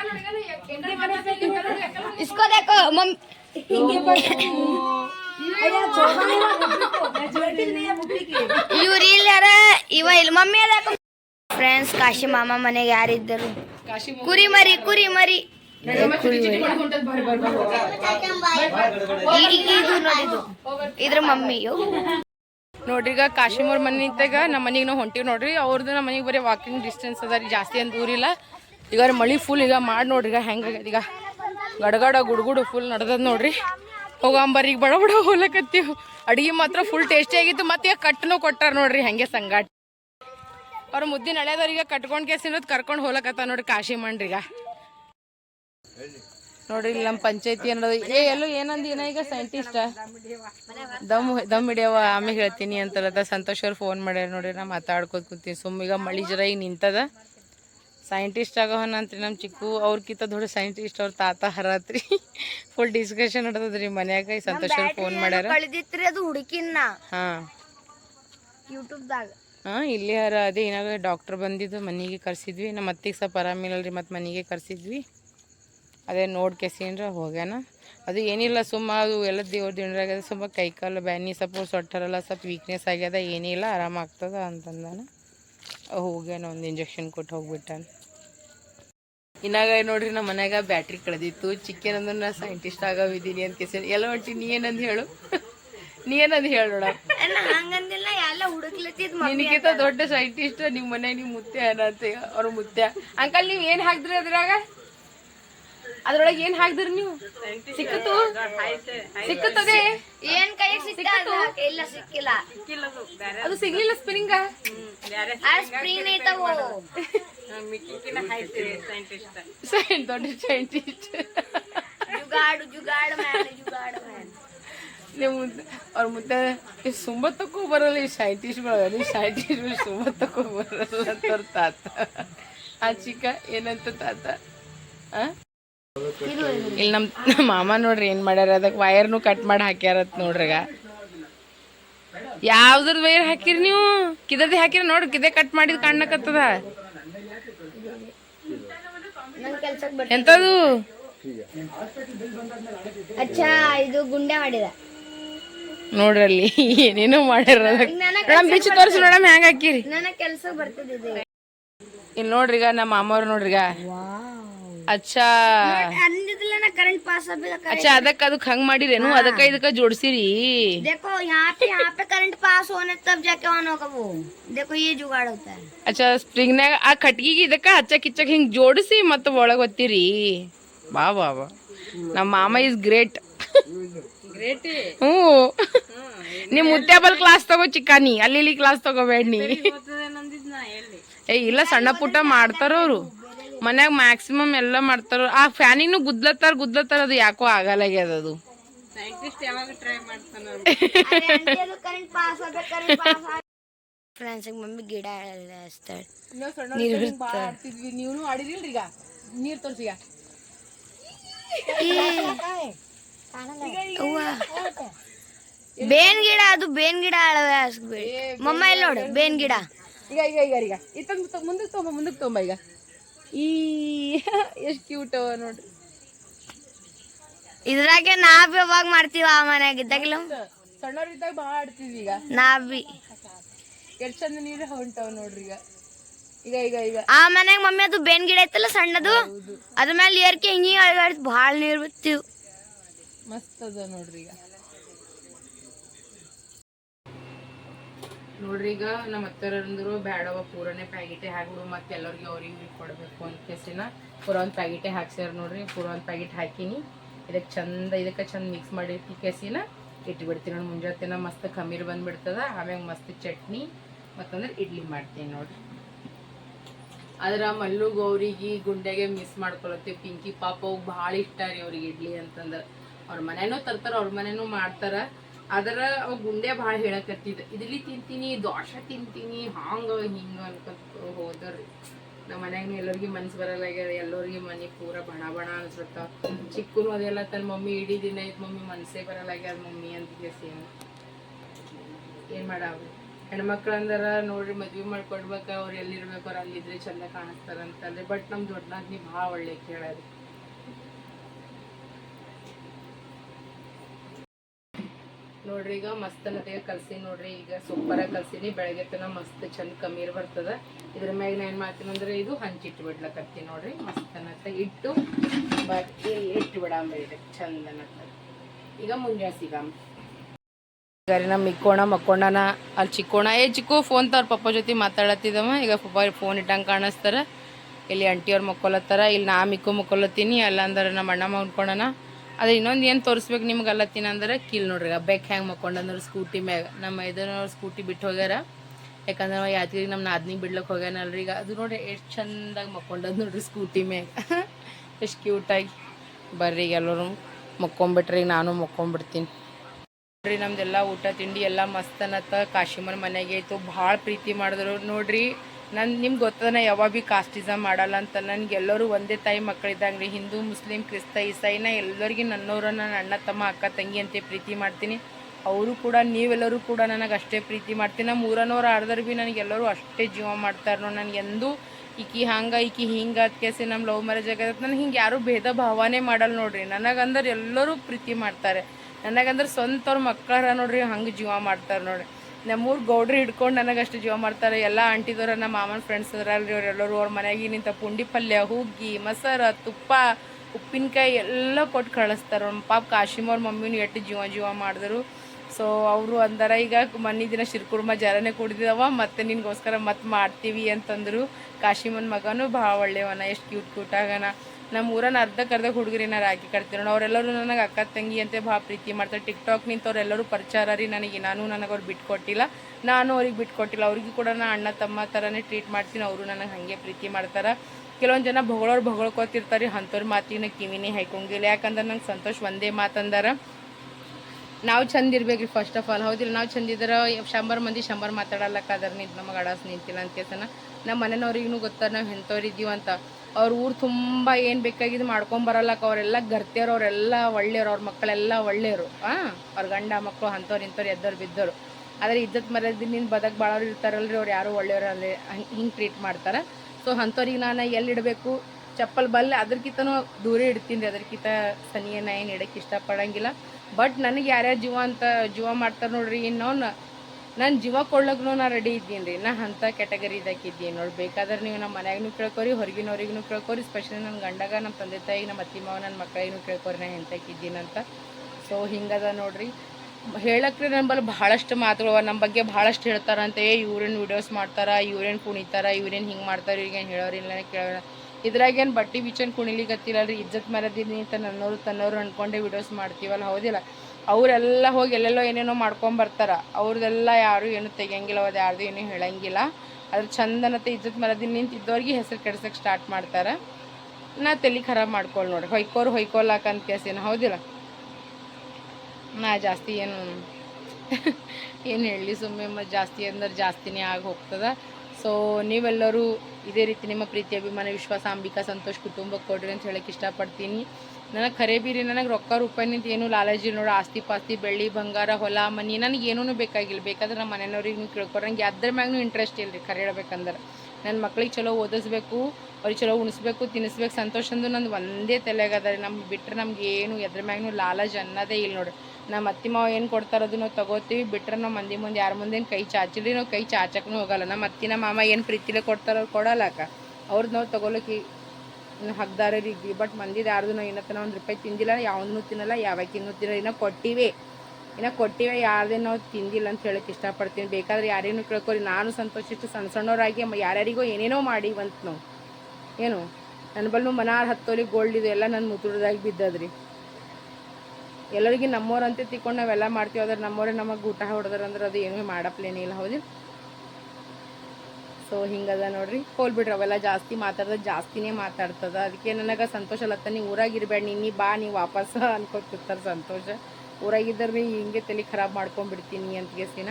ಇಸ್ಕೋ ದೇಕೋ ಮಮ್ ಇವ್ರು ಇಲ್ಲಾರ ಇವ ಇಲ್ಲ ಮಮ್ಮಿ ಫ್ರೆಂಡ್ಸ್ ಕಾಶಿ ಮಾಮ ಮನೆಗೆ ಯಾರಿದ್ದರು? ಕುರಿ ಮರಿ ಕುರಿ ಮರಿ. ಇದ್ರ ಮಮ್ಮಿ ನೋಡ್ರಿ, ಈಗ ಕಾಶಿಮೂರ್ ಮನೆ ಇದ್ದಾಗ ನಮ್ಮ ಮನೆಗೆ ನಾವು ಹೊಂಟಿವಿ ನೋಡ್ರಿ. ಅವ್ರದ್ದು ನಮ್ಮ ಮನೆಗೆ ಬರೀ ವಾಕಿಂಗ್ ಡಿಸ್ಟೆನ್ಸ್ ಅದ ರೀ, ಜಾಸ್ತಿ ಅಂತ ದೂರಿಲ್ಲ ಈಗ ಮಳಿ ಫುಲ್ ಈಗ ಮಾಡಿ ನೋಡ್ರಿ, ಈಗ ಹೆಂಗಾಗ್ಯದ ಈಗ. ಗಡಗಡ, ಗುಡುಗುಡು ಫುಲ್ ನಡ್ದದ ನೋಡ್ರಿ. ಹೋಗಂಬರ್ ಈಗ ಬಡ ಬಡ ಹೋಗ್ಲಕತ್ತೀವಿ. ಅಡಿಗೆ ಮಾತ್ರ ಫುಲ್ ಟೇಸ್ಟಿ ಆಗಿತ್ತು, ಮತ್ತೆ ಈಗ ಕಟ್ಟನು ಕೊಟ್ಟಾರ ನೋಡ್ರಿ ಹಂಗೆ ಸಂಗಾಟ. ಅವ್ರ ಮುದ್ದಿನ ಹಳೆದವ್ರಿಗೆ ಕಟ್ಕೊಂಡ್ ಕೇಸಿನದು ಕರ್ಕೊಂಡು ಹೋಗ್ಲಕತ್ತ ನೋಡ್ರಿ ಕಾಶಿ ಮಂಡ್ರಿಗ. ನೋಡ್ರಿ ಇಲ್ಲಿ ನಮ್ಮ ಪಂಚಾಯತಿ ಅನ್ನೋದು ಏ, ಎಲ್ಲೋ ಏನಂದ ಏನ ಈಗ ಸೈಂಟಿಸ್ಟ್ ದಮ್ ದಮ್ ಹಿಡಿಯವ ಆಮೇಲೆ ಹೇಳ್ತೀನಿ ಅಂತಾರದ ಸಂತೋಷ್ ಅವ್ರು ಫೋನ್ ಮಾಡ್ಯಾರ ನೋಡ್ರಿ ನಾ ಮಾತಾಡ್ಕೊತ ಕೂತೀನಿ. ಸುಮ್ಮ ಈಗ ಮಳಿ ಜರ ಈಗ ನಿಂತದ. ಸೈಂಟಿಸ್ಟ್ ಆಗವನಂತ್ರಿ ನಮ್ಮ ಚಿಕ್ಕು. ಅವ್ರಕ್ಕಿಂತ ದೊಡ್ಡ ಸೈಂಟಿಸ್ಟ್ ಅವ್ರ ತಾತ ಹರತ್ರಿ. ಫುಲ್ ಡಿಸ್ಕಷನ್ ನಡ್ದದ್ರಿ ಮನ್ಯಾಗ. ಈ ಸಂತೋಷ್ ಫೋನ್ ಮಾಡ್ಯಾರ. ಕಳೆದಿತ್ರಿ ಅದು ಹುಡುಕಿನ ಹಾ. ಯೂಟ್ಯೂಬ್ದಾಗ ಹಾ ಇಲ್ಲಿ ಹರ. ಅದೇ ಏನಾಗ ಡಾಕ್ಟರ್ ಬಂದಿದ್ದು ಮನೆಗೆ ಕರ್ಸಿದ್ವಿ. ನಮ್ಮ ಅತ್ತಿಗೆ ಸ್ವಲ್ಪ ಪರಾಮಿಲ್ಲರಿ ಮತ್ತು ಮನೆಗೆ ಕರ್ಸಿದ್ವಿ. ಅದೇ ನೋಡಿ ಕೆಸಿನ್ರ ಹೋಗ್ಯಾನ. ಅದು ಏನಿಲ್ಲ ಸುಮ್ಮ ಅದು ಎಲ್ಲ ದೇವ್ರ ದಿಂಡ್ರಾಗ್ಯದ ಸುಮ್ಮ ಕೈಕಾಲು ಬ್ಯಾನಿ ಸ್ವಲ್ಪ ಸೊಟ್ಟರೆಲ್ಲ ಸ್ವಲ್ಪ ವೀಕ್ನೆಸ್ ಆಗ್ಯದ ಏನಿಲ್ಲ ಆರಾಮಾಗ್ತದ ಅಂತಂದಾನ. ಹೋಗ್ಯಾನ ಒಂದು ಇಂಜೆಕ್ಷನ್ ಕೊಟ್ಟು ಹೋಗ್ಬಿಟ್ಟಾನ. ಇನ್ನಾಗ ನೋಡ್ರಿ ನಮ್ಮ ಮನ್ಯಾಗ ಬ್ಯಾಟ್ರಿ ಕಳೆದಿತ್ತು. ಚಿಕ್ಕನ್ ಅಂದ್ರೆ ನಾ ಸೈಂಟಿಸ್ಟ್ ಆಗವಿದ್ದೀನಿ ಅಂತ ಕೇಸ ಎಲ್ಲ ಹೊಂಟಿ ನೀ ಏನಂದ್ ಹೇಳು? ನೀ ಏನಂದ್ ಹೇಳು ನೋಡ. ಹಂಗಂದಿಲ್ಲ ಎಲ್ಲ ಹುಡುಕ್ಲತ್ತಿದ್ ನಿನಗಿಂತ ದೊಡ್ಡ ಸೈಂಟಿಸ್ಟ್ ನಿಮ್ಮ ಮನೆ ನಿಮ್ಮ ಮುತ್ತೆ ಏನಂತ ಅವ್ರ ಮುತ್ತೆ ಅಂಕಲ್ ನೀವ್ ಏನ್ ಹಾಕಿದ್ರಿ ಅದ್ರಾಗ? ಅದ್ರೊಳಗ ಏನ್ ಹಾಕಿದ್ರಿ ನೀವು? ಸಿಕ್ಕತ್ತು? ಸಿಕ್ಕತ್ತದೆ? ಏನ್ ಕೈ ಸಿಕ್ಕತ್ತು? ಇಲ್ಲ ಸಿಕ್ಕಿಲ್ಲ. ಅದು ಸಿಗ್ಲಿಲ್ಲ ಸ್ಪ್ರಿಂಗ್ ಆ ಸ್ಪ್ರಿಂಗ್ ಐತವು ದೊಡ್ಡ scientist jugaad jugaad man jugaad man ನಿಮ್ಮ ಮುದ್ದೆ ಅವ್ರ ಮುಂದೆ ಈ ಸುಮ್ಮ ತಕೋ ಬರಲ್ಲ ಈ ಸೈಂಟಿಸ್ಟ್ಗಳು ಈ ಸೈಂಟಿಸ್ಟ್ಗಳು ಸುಮ್ಮ ತಕೋ ಬರಲ್ಲ ಅಂತ ಅವ್ರ ತಾತ. ಆ ಚಿಕ್ಕ ಏನಂತ ತಾತ? ಆ? ಇಲ್ಲಿ ನಮ್ಮ ಮಾಮ ನೋಡ್ರಿ ಏನು ಮಾಡ್ಯಾರ ಅದಕ್ಕೆ ವೈರ್ನು ಕಟ್ ಮಾಡಿ ಹಾಕ್ಯಾರತ್ ನೋಡ್ರಿಗ ಯಾವ್ದ್ರದ್ದು ವೈರ್ ಹಾಕಿರಿ ನೀವು? ಕಿದದೆ ಹಾಕಿರಿ ನೋಡ್ರಿ ಕಿದೆ ಕಟ್ ಮಾಡಿದ್ ಕಾಣಕತ್ತದ ನನ್ ಕೆಲ್ಸಕ್ ಬರ್ ಎಂತದು? ಅಚ್ಚಾ ಇದು ಗುಂಡೆ ಮಾಡಿದ. ನೋಡ್ರಲ್ಲಿ ಏನೇನೋ ಅದಕ್ಕೆ ಮೇಡಮ್ ಬಿಚ್ಚಿ ತೋರಿಸಿ ಮೇಡಮ್ ಹೆಂಗ್ ಹಾಕಿರಿ? ನನ್ನ ಕೆಲ್ಸ ಬರ್ತದಿದೆ ಇಲ್ಲಿ ನೋಡ್ರಿಗ ನಮ್ಮ ಮಾಮವ್ರು ನೋಡ್ರಿಗ. ಅಚ್ಚಾ ಅಂದಿದ್ದಿಲ್ಲ ನಾ ಕರೆಂಟ್ ಪಾಸ್ ಆಗ್ಬೇಕು ಅಚ್ಚಾ ಅದಕ್ಕೆ ಅದಕ್ಕೆ ಹಂಗ್ ಮಾಡಿರೇನು ಅದಕ್ಕೆ ಇದಕ್ಕೆ ಜೋಡ್ಸಿರಿ देखो यहाँ पे यहाँ पे करंट पास होने तब जाके ऑन होगा वो देखो ये जुगाड़ होता है ಅಚ್ಚಾ ಸ್ಪ್ರಿಂಗ್ನಾಗ ಆ ಕಟ್ಗಿಗೆ ಇದಕ್ಕ ಹಚ್ಚಕ್ ಹಿಚ್ಚಕ್ ಹಿಂಗ್ ಜೋಡಿಸಿ ಮತ್ತೆ ಒಳಗ್ ಒತ್ತಿರಿ ಬಾ ಬಾ ಬಾ ನಮ್ಮ ಮಾಮ ಇಸ್ ಗ್ರೇಟ್ ಹ್ಞೂ ನೀ ಮುತ್ಯಾಬಲ್ ಕ್ಲಾಸ್ ತಗೋ ಚಿಕ್ಕಾನಿ ಅಲ್ಲಿ ಇಲ್ಲಿ ಕ್ಲಾಸ್ ತಗೋಬೇಡ ನೀ ಏ ಇಲ್ಲ ಸಣ್ಣ ಪುಟ್ಟ ಮಾಡ್ತಾರ ಅವ್ರು ಮನ್ಯಾಗ ಮ್ಯಾಕ್ಸಿಮಮ್ ಎಲ್ಲ ಮಾಡ್ತಾರ ಆ ಫ್ಯಾನಿಗೂ ಗುದ್ಲತ್ತಾರ ಗುದ್ಲತ್ತಾರ ಅದು ಯಾಕೋ ಆಗಲಾಗ್ಯದ ಅದು ಫ್ರೆಂಡ್ಸ್ ಮಮ್ಮಿ ಗಿಡ ಎಲ್ಲ ಹಚ್ತಾಳೆ ನೀರು ನೀವು ಈಗ ನೀರು ಬೇನ್ ಗಿಡ ಅದು ಬೇನ್ ಗಿಡ ಮಮ್ಮ ಇಲ್ಲಿ ನೋಡು ಬೇನ್ ಗಿಡ ಈಗ ಈಗ ಈಗ ಈಗ ಈ ತಂದು ಮುಂದಕ್ಕೆ ತೊಂಬ ಮುಂದಕ್ಕೆ ತೊಂಬ ಈಗ ಈ ಎಷ್ಟು ಕ್ಯೂಟ್ ಅವ ನೋಡ್ರಿ. ಇದ್ರಾಗೆ ನಾವ್ ಯಾವಾಗ ಮಾಡ್ತೀವ ಆ ಮನ್ಯಾಗ ಇದ್ದಾಗಲ ಸಣ್ಣವ್ರಿದ್ದಾಗ ಭಾಳ ಆಡ್ತಿದ್ವಿ ಈಗ. ನಾವಿ ಎಷ್ಟು ಚಂದ ನೀರು ಹೊಂಟವ ನೋಡ್ರಿ ಈಗ. ಈಗ ಈಗ ಈಗ. ಆ ಮನ್ಯಾಗ ಮಮ್ಮಿ ಅದು ಬೇನ್ ಗಿಡ ಐತಲ್ಲ ಸಣ್ಣದು? ಅದ್ರ ಮೇಲೆ ಏರ್ಕೆ ಹಿಂಗೆ ಭಾಳ ನೀರು ಬಿಡ್ತೀವಿ. ಮಸ್ತ್ ಅದ ನೋಡ್ರಿ ಈಗ. ನೋಡ್ರಿ, ಈಗ ನಮ್ಮ ಹತ್ತಿರಂದ್ರು ಬ್ಯಾಡವ ಪೂರನೇ ಪ್ಯಾಕೆಟೇ ಹಾಕ್ಬಿಡು, ಮತ್ತೆ ಎಲ್ಲರಿಗೆ ಅವ್ರಿಗೆ ಇವ್ರಿಗೆ ಕೊಡಬೇಕು ಅಂತ ಕೇಸಿನ ಪೂರ ಒಂದು ಪ್ಯಾಕೆಟೇ ಹಾಕ್ಸ್ಯಾರ ನೋಡ್ರಿ ಪೂರ ಒಂದು ಪ್ಯಾಕೆಟ್ ಹಾಕಿನಿ. ಇದಕ್ಕೆ ಚಂದ ಇದಕ್ಕೆ ಚಂದ ಮಿಕ್ಸ್ ಮಾಡಿ ಕೇಸಿನ ಇಟ್ಬಿಡ್ತೀನಿ ನೋಡಿ ಮುಂಜಾತಿನ ಮಸ್ತ್ ಖಮೀರ್ ಬಂದ್ಬಿಡ್ತದ, ಆಮ್ಯಾಗ ಮಸ್ತ್ ಚಟ್ನಿ, ಮತ್ತಂದ್ರೆ ಇಡ್ಲಿ ಮಾಡ್ತೀನಿ ನೋಡ್ರಿ. ಆದ್ರೆ ಮಲ್ಲು ಗೌರಿಗೆ ಗುಂಡೆಗೆ ಮಿಸ್ ಮಾಡ್ಕೊಳತ್ತೀವಿ ಪಿಂಕಿ ಪಾಪ ಅವ್ಗೆ ಭಾಳ ಇಷ್ಟ ರೀ ಅವ್ರಿಗೆ ಇಡ್ಲಿ ಅಂತಂದ್ರೆ. ಅವ್ರ ಮನೇನೂ ತರ್ತಾರೆ, ಅವ್ರ ಮನೇನೂ ಮಾಡ್ತಾರ. ಅವ್ ಗುಂಡೆ ಭಾಳ ಹೇಳಕತ್ತಿದ್ ಇಡ್ಲಿ ತಿಂತೀನಿ, ದೋಸೆ ತಿಂತೀನಿ, ಹಾಂಗ, ಹಿಂಗ ಅನ್ಕೊತ ಹೋದ್ರಿ ನಮ್ಮ ಮನ್ಯಾಗ ಎಲ್ಲರಿಗೂ ಮನ್ಸು ಬರಲ್ಲ ಎಲ್ಲರಿಗೆ ಮನೆ ಪೂರ ಬಣ ಬಣ ಅನ್ಸುತ್ತ. ಚಿಕ್ಕನು ಅದೆಲ್ಲ ತನ್ನ ಮಮ್ಮಿ ಇಡೀ ದಿನ ಐತ್ ಮಮ್ಮಿ ಮನ್ಸೇ ಬರಲ್ಲ ಆಗ್ಯಾರ ಮಮ್ಮಿ ಅಂತ ಕೇಸಿ ಏನ್ ಮಾಡಾವ್ರಿ? ಹೆಣ್ಮಕ್ಳು ಅಂದಾರ ನೋಡ್ರಿ, ಮದ್ವಿ ಮಾಡ್ಕೊಡ್ಬೇಕ, ಅವ್ರು ಎಲ್ಲಿರ್ಬೇಕು, ಅವ್ರು ಅಲ್ಲಿದ್ರೆ ಚಂದ ಕಾಣಿಸ್ತಾರ ಅಂತಂದ್ರೆ ಬಟ್ ನಮ್ ದೊಡ್ಡನಾದ್ನಿ ಭಾಳ ಒಳ್ಳೆ ಕೇಳೋದು. ನೋಡ್ರಿ, ಈಗ ಮಸ್ತ್ ಅನ್ನತೆ ಕಲ್ಸಿ ನೋಡ್ರಿ, ಈಗ ಸೂಪರ್ ಆಗಿ ಕಲ್ಸಿನಿ. ಬೆಳಗ್ಗೆ ತನ ಮಸ್ತ್ ಚಂದ ಕಮ್ಮೀರ್ ಬರ್ತದ. ಇದ್ರ ಮ್ಯಾಗ ನಾ ಏನ್ ಮಾಡ್ತೀನಿ ಅಂದ್ರೆ ಇದು ಹಂಚಿಟ್ಟು ಬಿಡ್ಲಕತ್ತೀನಿ ನೋಡ್ರಿ. ಮಸ್ತ್ ಅನ್ನತ್ತ. ಇಟ್ಟು ಬಟ್ಟಿ ಇಟ್ಟು ಬಿಡಾಮ್ರಿ ಇದಕ್ಕೆ ಚಂದ ಅನ್ನತ್ತ. ಈಗ ಮುಂಜಾನೆ ಸಿಗಮ್ ಗಾರಿ ನಮ್ಮ ಮಿಕ್ಕೋಣ ಮಕ್ಕೊಂಡನ. ಅಲ್ಲಿ ಚಿಕ್ಕೋಣ. ಏ ಚಿಕ್ಕು ಫೋನ್ ತವ್ರ ಪಪ್ಪ ಜೊತೆ ಮಾತಾಡತ್ತಿದವ. ಈಗ ಪಪ್ಪ ಫೋನ್ ಇಟ್ಟಂಗೆ ಕಾಣಿಸ್ತಾರ. ಇಲ್ಲಿ ಅಂಟಿಯವ್ರು ಮಕ್ಕೊಲತ್ತಾರ. ಇಲ್ಲಿ ನಾ ಮಿಕ್ಕು ಮಕ್ಕೊಲತ್ತೀನಿ. ಅಲ್ಲ ಅಂದ್ರೆ ನಮ್ಮ ಅಣ್ಣ ಮಕ್ಕೊಂಡನ ಅದೇ ಇನ್ನೊಂದು ಏನು ತೋರಿಸ್ಬೇಕು ನಿಮ್ಗೆ ಅಲ್ಲತ್ತಿನ ಅಂದ್ರೆ ಕಿಲ್ ನೋಡ್ರಿ. ಬೆಕ್ ಹೆಂಗೆ ಮಕ್ಕೊಂಡಂದ್ರೆ ಸ್ಕೂಟಿ ಮ್ಯಾಗ. ನಮ್ಮ ಇದನ್ನ ಸ್ಕೂಟಿ ಬಿಟ್ಟು ಹೋಗ್ಯಾರ. ಯಾಕಂದ್ರೆ ಅವ ಯಾತ್ರಿಗೆ ನಮ್ಮ ನಾದ್ನಿಗೆ ಬಿಡ್ಲಕ್ಕೆ ಹೋಗ್ಯಾನಲ್ರಿ. ಈಗ ಅದು ನೋಡಿ ಎಷ್ಟು ಚಂದಾಗಿ ಮಕ್ಕೊಂಡದ್ ನೋಡ್ರಿ ಸ್ಕೂಟಿ ಮ್ಯಾಗ. ಎಷ್ಟು ಕ್ಯೂಟಾಗಿ. ಬರ್ರಿ ಈಗ ಎಲ್ಲರೂ ಮಕ್ಕೊಂಬಿಟ್ರಿ ಈಗ ನಾನು ಮಕ್ಕೊಂಬಿಡ್ತೀನಿ. ನೋಡ್ರಿ ನಮ್ದೆಲ್ಲ ಊಟ, ತಿಂಡಿ ಎಲ್ಲ ಮಸ್ತ್ ಅನ್ನತ್ತ. ಕಾಶಿಮನ್ ಮನೆಗೆ ಆಯ್ತು. ಭಾಳ ಪ್ರೀತಿ ಮಾಡಿದ್ರು. ನೋಡ್ರಿ ನನ್ ನಿಮ್ಗೆ ಗೊತ್ತದ ಯಾವಾಗ ಭೀ ಕಾಸ್ಟಿಸಮ್ ಮಾಡಲ್ಲ ಅಂತ. ನನ್ಗೆ ಎಲ್ಲರೂ ಒಂದೇ ತಾಯಿ ಮಕ್ಕಳಿದ್ದಂಗೆ ರೀ ಹಿಂದೂ, ಮುಸ್ಲಿಂ, ಕ್ರಿಸ್ತ ಈಸಾಯಿನ ಎಲ್ಲರಿಗೂ ನನ್ನವರು ನನ್ನ ಅಣ್ಣ, ತಮ್ಮ, ಅಕ್ಕ, ತಂಗಿ ಅಂತ ಪ್ರೀತಿ ಮಾಡ್ತೀನಿ. ಅವರು ಕೂಡ, ನೀವೆಲ್ಲರೂ ಕೂಡ ನನಗೆ ಅಷ್ಟೇ ಪ್ರೀತಿ ಮಾಡ್ತೀನಿ. ನಮ್ಮ ಊರನವ್ರು ಆಡ್ದ್ರೆ ಭೀ ನನಗೆಲ್ಲರೂ ಅಷ್ಟೇ ಜೀವ ಮಾಡ್ತಾರೆ ನೋಡಿ. ನನಗೆ ಎಂದೂ ಈಕಿ ಹಂಗೆ, ಈಕಿ ಹಿಂಗೆ ಅದಕ್ಕೆ ನಮ್ಮ ಲವ್ ಮ್ಯಾರೇಜ್ ಆಗತ್ತೆ ನನಗೆ ಹಿಂಗೆ ಯಾರೂ ಭೇದ ಭಾವನೆ ಮಾಡಲ್ಲ ನೋಡ್ರಿ. ನನಗಂದ್ರೆ ಎಲ್ಲರೂ ಪ್ರೀತಿ ಮಾಡ್ತಾರೆ. ನನಗಂದ್ರೆ ಸ್ವಂತವ್ರ ಮಕ್ಕಳ ನೋಡ್ರಿ ಹಂಗೆ ಜೀವ ಮಾಡ್ತಾರೆ ನೋಡ್ರಿ. ನಮ್ಮೂರು ಗೌಡ್ರು ಹಿಡ್ಕೊಂಡು ನನಗೆ ಅಷ್ಟು ಜೀವ ಮಾಡ್ತಾರೆ. ಎಲ್ಲ ಆಂಟಿದವ್ರ, ನಮ್ಮ ಮಾಮನ ಫ್ರೆಂಡ್ಸ್ ಅದರಲ್ಲಿ ಅವರೆಲ್ಲರೂ ಅವ್ರ ಮನೆಗೆ ನಿಂತ ಪುಂಡಿ ಪಲ್ಯ, ಹುಗ್ಗಿ, ಮೊಸರು, ತುಪ್ಪ, ಉಪ್ಪಿನಕಾಯಿ ಎಲ್ಲ ಕೊಟ್ಟು ಕಳಿಸ್ತಾರೆ. ನಮ್ಮ ಪಾಪ ಕಾಶಿಮ್ ಅವ್ರ ಮಮ್ಮಿನೂ ಎಷ್ಟು ಜೀವ ಜೀವ ಮಾಡಿದ್ರು. ಸೊ ಅವರು ಅಂದಾರ, ಈಗ ಮನೆ ದಿನ ಶಿರ್ಕುರ್ಮ ಜರನೇ ಕುಡ್ದಿದವ, ಮತ್ತೆ ನಿನಗೋಸ್ಕರ ಮತ್ತೆ ಮಾಡ್ತೀವಿ ಅಂತಂದರು. ಕಾಶಿಮನ್ ಮಗನೂ ಭಾಳ ಒಳ್ಳೆಯವನ, ಎಷ್ಟು ಕ್ಯೂಟ್ ಕ್ಯೂಟ್ ಆಗನ. ನಮ್ಮ ಊರನ್ನ ಅರ್ಧಕ್ಕೆ ಅರ್ಧ ಹುಡುಗರಿನ ರಾಖಿ ಕಟ್ತೀನಿ ನೋಡಿ ಅವರೆಲ್ಲರೂ ನನಗೆ ಅಕ್ಕ ತಂಗಿ ಅಂತೆ ಭಾಳ ಪ್ರೀತಿ ಮಾಡ್ತಾರೆ. ಟಿಕ್ಟಾಕ್ ನಿಂತವ್ರೆಲ್ಲರೂ ಪರಿಚಾರ ರೀ ನನಗೆ. ನಾನು ನನಗೆ ಅವ್ರು ಬಿಟ್ಕೊಟ್ಟಿಲ್ಲ. ನಾನು ಅವ್ರಿಗೆ ಬಿಟ್ಕೊಟ್ಟಿಲ್ಲ. ಅವ್ರಿಗೂ ಕೂಡ ನಾನು ಅಣ್ಣ ತಮ್ಮ ಥರನೇ ಟ್ರೀಟ್ ಮಾಡ್ತೀನಿ. ಅವರು ನನಗೆ ಹಾಗೆ ಪ್ರೀತಿ ಮಾಡ್ತಾರೆ. ಕೆಲವೊಂದು ಜನ ಭಗಳೋರು ರೀ ಅಂಥವ್ರ ಮಾತಿನ ಕಿವಿನೇ ಹಾಯ್ಕೊಂಗಿಲ್ಲ ಯಾಕಂದ್ರೆ ನಂಗೆ ಸಂತೋಷ ಒಂದೇ ಮಾತಂದಾರ ನಾವು ಚಂದ ಇರ್ಬೇಕ್ರಿ ಫಸ್ಟ್ ಆಫ್ ಆಲ್ ಹೌದಿಲ್ಲ, ನಾವು ಚಂದಿದ್ರೆ ಶಂಬರ್ ಮಂದಿ ಶಂಬರ್ ಮಾತಾಡಲ್ಲಕ್ಕಾದ್ರೆ ನಿಂತು ನಮಗೆ ಅಡಾಸ್ ನಿಂತಿಲ್ಲ ಅಂತ ಕೇಳ್ತಾನೆ ನಮ್ಮ ಮನೆಯವ್ರಿಗೂ ಗೊತ್ತಾರೆ ನಾವು ಎಂಥವ್ರು ಅಂತ. ಅವ್ರ ಊರು ತುಂಬ ಏನು ಬೇಕಾಗಿದ್ದು ಮಾಡ್ಕೊಂಬರಲ್ಲಕ್ಕ ಅವರೆಲ್ಲ ಗರ್ತಿಯರು, ಅವರೆಲ್ಲ ಒಳ್ಳೆಯವ್ರು, ಅವ್ರ ಮಕ್ಕಳೆಲ್ಲ ಒಳ್ಳೆಯವರು. ಹಾಂ ಅವ್ರ ಗಂಡ ಮಕ್ಕಳು ಅಂಥವ್ರು ಇಂಥವ್ರು ಎದ್ದವ್ರು ಬಿದ್ದವರು ಆದರೆ ಇದ್ದತ್ ನಿನ್ನ ಬದಕ್ ಬಾಳೋರು ಇರ್ತಾರಲ್ರಿ, ಅವ್ರು ಯಾರು ಒಳ್ಳೆಯವ್ರು ಅಲ್ಲಿ ಹಿಂಗೆ ಟ್ರೀಟ್ ಮಾಡ್ತಾರೆ. ಸೊ ಅಂಥವ್ರಿಗೆ ನಾನು ಎಲ್ಲಿಡಬೇಕು ಚಪ್ಪಲ್ ಬಲ್ಲೆ ಅದ್ರಕ್ಕಿಂತನೂ ದೂರ ಇಡ್ತೀನಿ ಅದ್ರಕ್ಕಿಂತ ಸನಿಯನ್ನ ಏನು ಇಡಕ್ಕೆ ಇಷ್ಟಪಡಂಗಿಲ್ಲ. ಬಟ್ ನನಗೆ ಯಾರ್ಯಾರು ಜೀವ ಅಂತ, ಜೀವ ಮಾಡ್ತಾರೆ ನೋಡ್ರಿ, ಇನ್ನೊಂದು ನಾನು ಜೀವ ಕೊಡ್ಲಕ್ಕೂ ನಾ ರೆಡಿ ಇದ್ದೀನಿ ರೀ. ನಾ ಅಂಥ ಕ್ಯಾಟಗರಿ ಇದ್ದೀನಿ ನೋಡಿ. ಬೇಕಾದ್ರೆ ನೀವು ನಮ್ಮ ಮನೆಯಾಗೂ ಕೇಳ್ಕೊರಿ ಹೊರಗಿನವ್ರಿಗೂ ಕೇಳ್ಕೊರಿ. ಸ್ಪೆಷಲಿ ನನ್ನ ಗಂಡಾಗ ನಮ್ಮ ತಂದೆ ತಾಯಿಗೆ ನಮ್ಮ ಅತ್ತಿ ಮಾವ ನನ್ನ ಮಕ್ಕಳಿಗೂ ಕೇಳ್ಕೊರಿ ನಾ ಎಂಥಕ್ಕಿದ್ದೀನಿ ಅಂತ. ಸೊ ಹಿಂಗದ ನೋಡ್ರಿ. ಹೇಳಕ್ರಿ ನಂಬಲ್ಲಿ ಭಾಳಷ್ಟು ಮಾತುಗಳು ನಮ್ಮ ಬಗ್ಗೆ ಭಾಳಷ್ಟು ಹೇಳ್ತಾರಂತೆ ಇವ್ರೇನು ವಿಡಿಯೋಸ್ ಮಾಡ್ತಾರ, ಇವ್ರೇನು ಕುಣಿತಾರ, ಇವ್ರೇನು ಹಿಂಗೆ ಮಾಡ್ತಾರೆ ಇವ್ರಿಗೇನು ಹೇಳೋರಿಲ್ಲ ಕೇಳೋಣ ಇದ್ರಾಗೇನು ಬಟ್ಟೆ ಬಿಚ್ಚನ್ ಕುಣಿಲಿಕತ್ತಿಲ್ಲ ರೀ. ಇಜ್ಜತ್ ಮರದಿನಿ ಅಂತ ನನ್ನವರು ತನ್ನೋರು ಅಂದ್ಕೊಂಡೆ ವಿಡಿಯೋಸ್ ಮಾಡ್ತೀವಲ್ಲ, ಹೌದಿಲ್ಲ? ಅವರೆಲ್ಲ ಹೋಗಿ ಎಲ್ಲೆಲ್ಲೋ ಏನೇನೋ ಮಾಡ್ಕೊಂಬರ್ತಾರೆ ಅವ್ರದ್ದೆಲ್ಲ ಯಾರು ಏನು ತೆಗಿಯಂಗಿಲ್ಲ ಅದು ಯಾರ್ದು ಏನೂ ಹೇಳಂಗಿಲ್ಲ. ಅದ್ರ ಚಂದನತೆ ಇಜ್ಜತ್ ನಿಂತು ನಿಂತಿದ್ದವ್ರಿಗೆ ಹೆಸರು ಕೆಡ್ಸಕ್ಕೆ ಸ್ಟಾರ್ಟ್ ಮಾಡ್ತಾರೆ. ನಾ ತಲೆ ಖರಾಬ್ ಮಾಡ್ಕೊಳ್ಳಿ ನೋಡ್ರಿ. ಹೊಯ್ಕೋರು ಹೊಯ್ಕೊಲ್ಲಾಕಂತ ಕೇಸೇನು ಹೌದಿಲ್ಲ? ನಾ ಜಾಸ್ತಿ ಏನು ಏನು ಹೇಳಿ ಸುಮ್ಮನೆ ಮತ್ತು ಜಾಸ್ತಿ ಅಂದ್ರೆ ಜಾಸ್ತಿನೇ ಆಗಿ ಹೋಗ್ತದೆ. ಸೊ ನೀವೆಲ್ಲರೂ ಇದೇ ರೀತಿ ನಿಮ್ಮ ಪ್ರೀತಿ, ಅಭಿಮಾನ, ವಿಶ್ವಾಸ, ಅಂಬಿಕಾ, ಸಂತೋಷ್ ಕುಟುಂಬಕ್ಕೆ ಕೊಡ್ರಿ ಅಂತ ಹೇಳಕ್ಕೆ ಇಷ್ಟಪಡ್ತೀನಿ. ನನಗೆ ಖರೆ ಬೀರಿ, ನನಗೆ ರೊಕ್ಕ ರೂಪಾಯಿನಿಂದ ಏನು ಲಾಲಜಿ ನೋಡು. ಆಸ್ತಿ ಪಾಸ್ತಿ, ಬೆಳ್ಳಿ, ಬಂಗಾರ, ಹೊಲ, ಮನಿ, ನನಗೆ ಏನೂ ಬೇಕಾಗಿಲ್ಲ. ಬೇಕಾದ್ರೆ ನಮ್ಮ ಮನೆಯವ್ರಿಗೆ ನೀವು ಕೇಳ್ಕೊಡ್ರಿ ನಂಗೆ ಅದ್ರ ಮ್ಯಾಗೂ ಇಂಟ್ರೆಸ್ಟ್ ಇಲ್ಲ ರೀ ಖರೆ ಹೇಳ್ಬೇಕಂದ್ರೆ. ನನ್ನ ಮಕ್ಳಿಗೆ ಚಲೋ ಓದಿಸ್ಬೇಕು, ಅವ್ರಿಗೆ ಚಲೋ ಉಣಿಸ್ಬೇಕು ತಿನ್ನಿಸ್ಬೇಕು ಸಂತೋಷ ಅಂದು ನಂದು ಒಂದೇ ತಲೆಯಾಗದ ರೀ. ನಮ್ಗೆ ಬಿಟ್ಟರೆ ನಮ್ಗೆ ಏನು ಎದ್ರ ಮ್ಯಾಗೂ ಲಾಲಜ್ ಅನ್ನೋದೇ ಇಲ್ಲ ನೋಡ್ರಿ ನಮ್ಮ ಅತ್ತಿ, ಮಾವ ಏನು ಕೊಡ್ತಾರೆ ಅದು ನಾವು ತಗೋತೀವಿ. ಬಿಟ್ಟರೆ ನಮ್ಮ ಮಂದಿ ಮುಂದೆ ಯಾರ ಮುಂದೆ ಏನು ಕೈ ಚಾಚಿಲ್ರಿ, ನಾವು ಕೈ ಚಾಚಕ್ಕೂ ಹೋಗಲ್ಲ. ನಮ್ಮ ಅತ್ತಿನ ಮಾಮ ಏನು ಪ್ರೀತಿಲೇ ಕೊಡ್ತಾರೋ ಕೊಡಲ್ಲಕ್ಕ ಅವ್ರದ್ದು ನಾವು ತಗೊಳಕ್ಕೆ ಇದ್ವಿ. ಬಟ್ ಮಂದಿದ ಯಾರ್ದು ನಾವು ಏನತ್ತನ ಒಂದು ರೂಪಾಯಿ ತಿಂದಿಲ್ಲ, ಯಾವ್ದನ್ನೂ ತಿನ್ನಲ್ಲ, ಯಾವಾಗಿನ್ನೂ ತಿನ್ನಲ್ಲ, ಇನ್ನೂ ಕೊಟ್ಟಿವೆ. ಇನ್ನು ಕೊಟ್ಟಿವೆ, ಯಾರದೇ ನಾವು ತಿಂದಿಲ್ಲ ಅಂತ ಹೇಳಕ್ಕೆ ಇಷ್ಟಪಡ್ತೀನಿ. ಬೇಕಾದ್ರೆ ಯಾರೇನು ಕೇಳ್ಕೊರಿ. ನಾನು ಸಂತೋಷ ಇತ್ತು ಸಣ್ಣ ಸಣ್ಣವರಾಗಿ ಯಾರ್ಯಾರಿಗೋ ಏನೇನೋ ಮಾಡಿವಂತ ನಾವು. ಏನು? ನನ್ನ ಬಲ್ಲು ಮನಾರ್ ಹತ್ತೋಲಿ ಗೋಲ್ಡ್ ಇದು ಎಲ್ಲ ನನ್ನ ಮುತ್ತುಡ್ದಾಗಿ ಬಿದ್ದದ್ರಿ. ಎಲ್ಲರಿಗೆ ನಮ್ಮವ್ರಂತೆ ತಿಕ್ಕೊಂಡು ನಾವೆಲ್ಲ ಮಾಡ್ತೀವಿ. ಅದ್ರ ನಮ್ಮವ್ರೆ ನಮಗೆ ಊಟ ಹೊಡೆದ್ರ ಅಂದ್ರೆ ಅದು ಏನೂ ಮಾಡಪ್ಲೇನೇ ಇಲ್ಲ. ಹೌದು ಸೊ ಹಿಂಗದ ನೋಡ್ರಿ. ಕೋಲ್ ಬಿಡ್ರಿ ಅವೆಲ್ಲ ಜಾಸ್ತಿ ಮಾತಾಡ್ದ ಜಾಸ್ತಿನೇ ಮಾತಾಡ್ತದ. ಅದಕ್ಕೆ ನನಗೆ ಸಂತೋಷ ಅಲ್ಲತ್ತ ನೀವು ಊರಾಗಿರ್ಬೇಡ ಇರಬೇಡ, ನೀ ಬಾ ನೀವು ವಾಪಸ್ ಅನ್ಕೊತಿರ್ತಾರ ಸಂತೋಷ. ಊರಾಗಿದ್ದರೆ ನೀ ಹಿಂಗೆ ತಲೆ ಖರಾಬ್ ಮಾಡ್ಕೊಂಡ್ಬಿಡ್ತೀನಿ ಅಂತ ಗೆಸಿನ.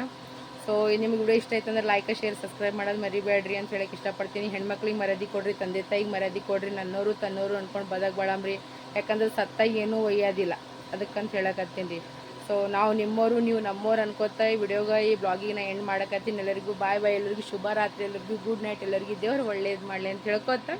ಸೊ ನಿಮ್ಗೆ ವಿಡಿಯೋ ಇಷ್ಟ ಆಯ್ತು ಅಂದ್ರೆ ಲೈಕ್ ಶೇರ್ ಸಬ್ಸ್ಕ್ರೈಬ್ ಮಾಡೋದು ಮರಿಬೇಡ್ರಿ ಅಂತ ಹೇಳಕ್ಕೆ ಇಷ್ಟಪಡ್ತೀನಿ. ಹೆಣ್ಮಕ್ಳಿಗೆ ಮರ್ಯಾದೆ ಕೊಡ್ರಿ, ತಂದೆ ತಾಯಿಗೆ ಮರ್ಯಾದೆ ಕೊಡ್ರಿ, ನನ್ನೋರು, ತನ್ನೋರು ಅನ್ಕೊಂಡು ಬದಕ್ ಬಾಳಂಬ್ರಿ. ಯಾಕಂದ್ರೆ ಸತ್ತಾಗಿ ಏನೂ ಒಯ್ಯೋದಿಲ್ಲ. ಅದಕ್ಕಂತ ಹೇಳಕತ್ತೀನಿ ರೀ. ಸೊ ನಾವು ನಿಮ್ಮೋರು, ನೀವು ನಮ್ಮೋರು ಅನ್ಕೋತಾ ಈ ವಿಡಿಯೋಗ, ಈ ಬ್ಲಾಗಿಗೆ ನಾ ಎಂಡ್ ಮಾಡಕತ್ತೀನಿ. ಎಲ್ಲರಿಗೂ ಬಾಯ್ ಬಾಯ್ ಎಲ್ಲರಿಗೂ ಶುಭ ರಾತ್ರಿ ಎಲ್ಲರಿಗೂ ಗುಡ್ ನೈಟ್ ಎಲ್ಲರಿಗೂ ದೇವ್ರು ಒಳ್ಳೇದು ಮಾಡಲಿ ಅಂತ ಹೇಳ್ಕೊತ.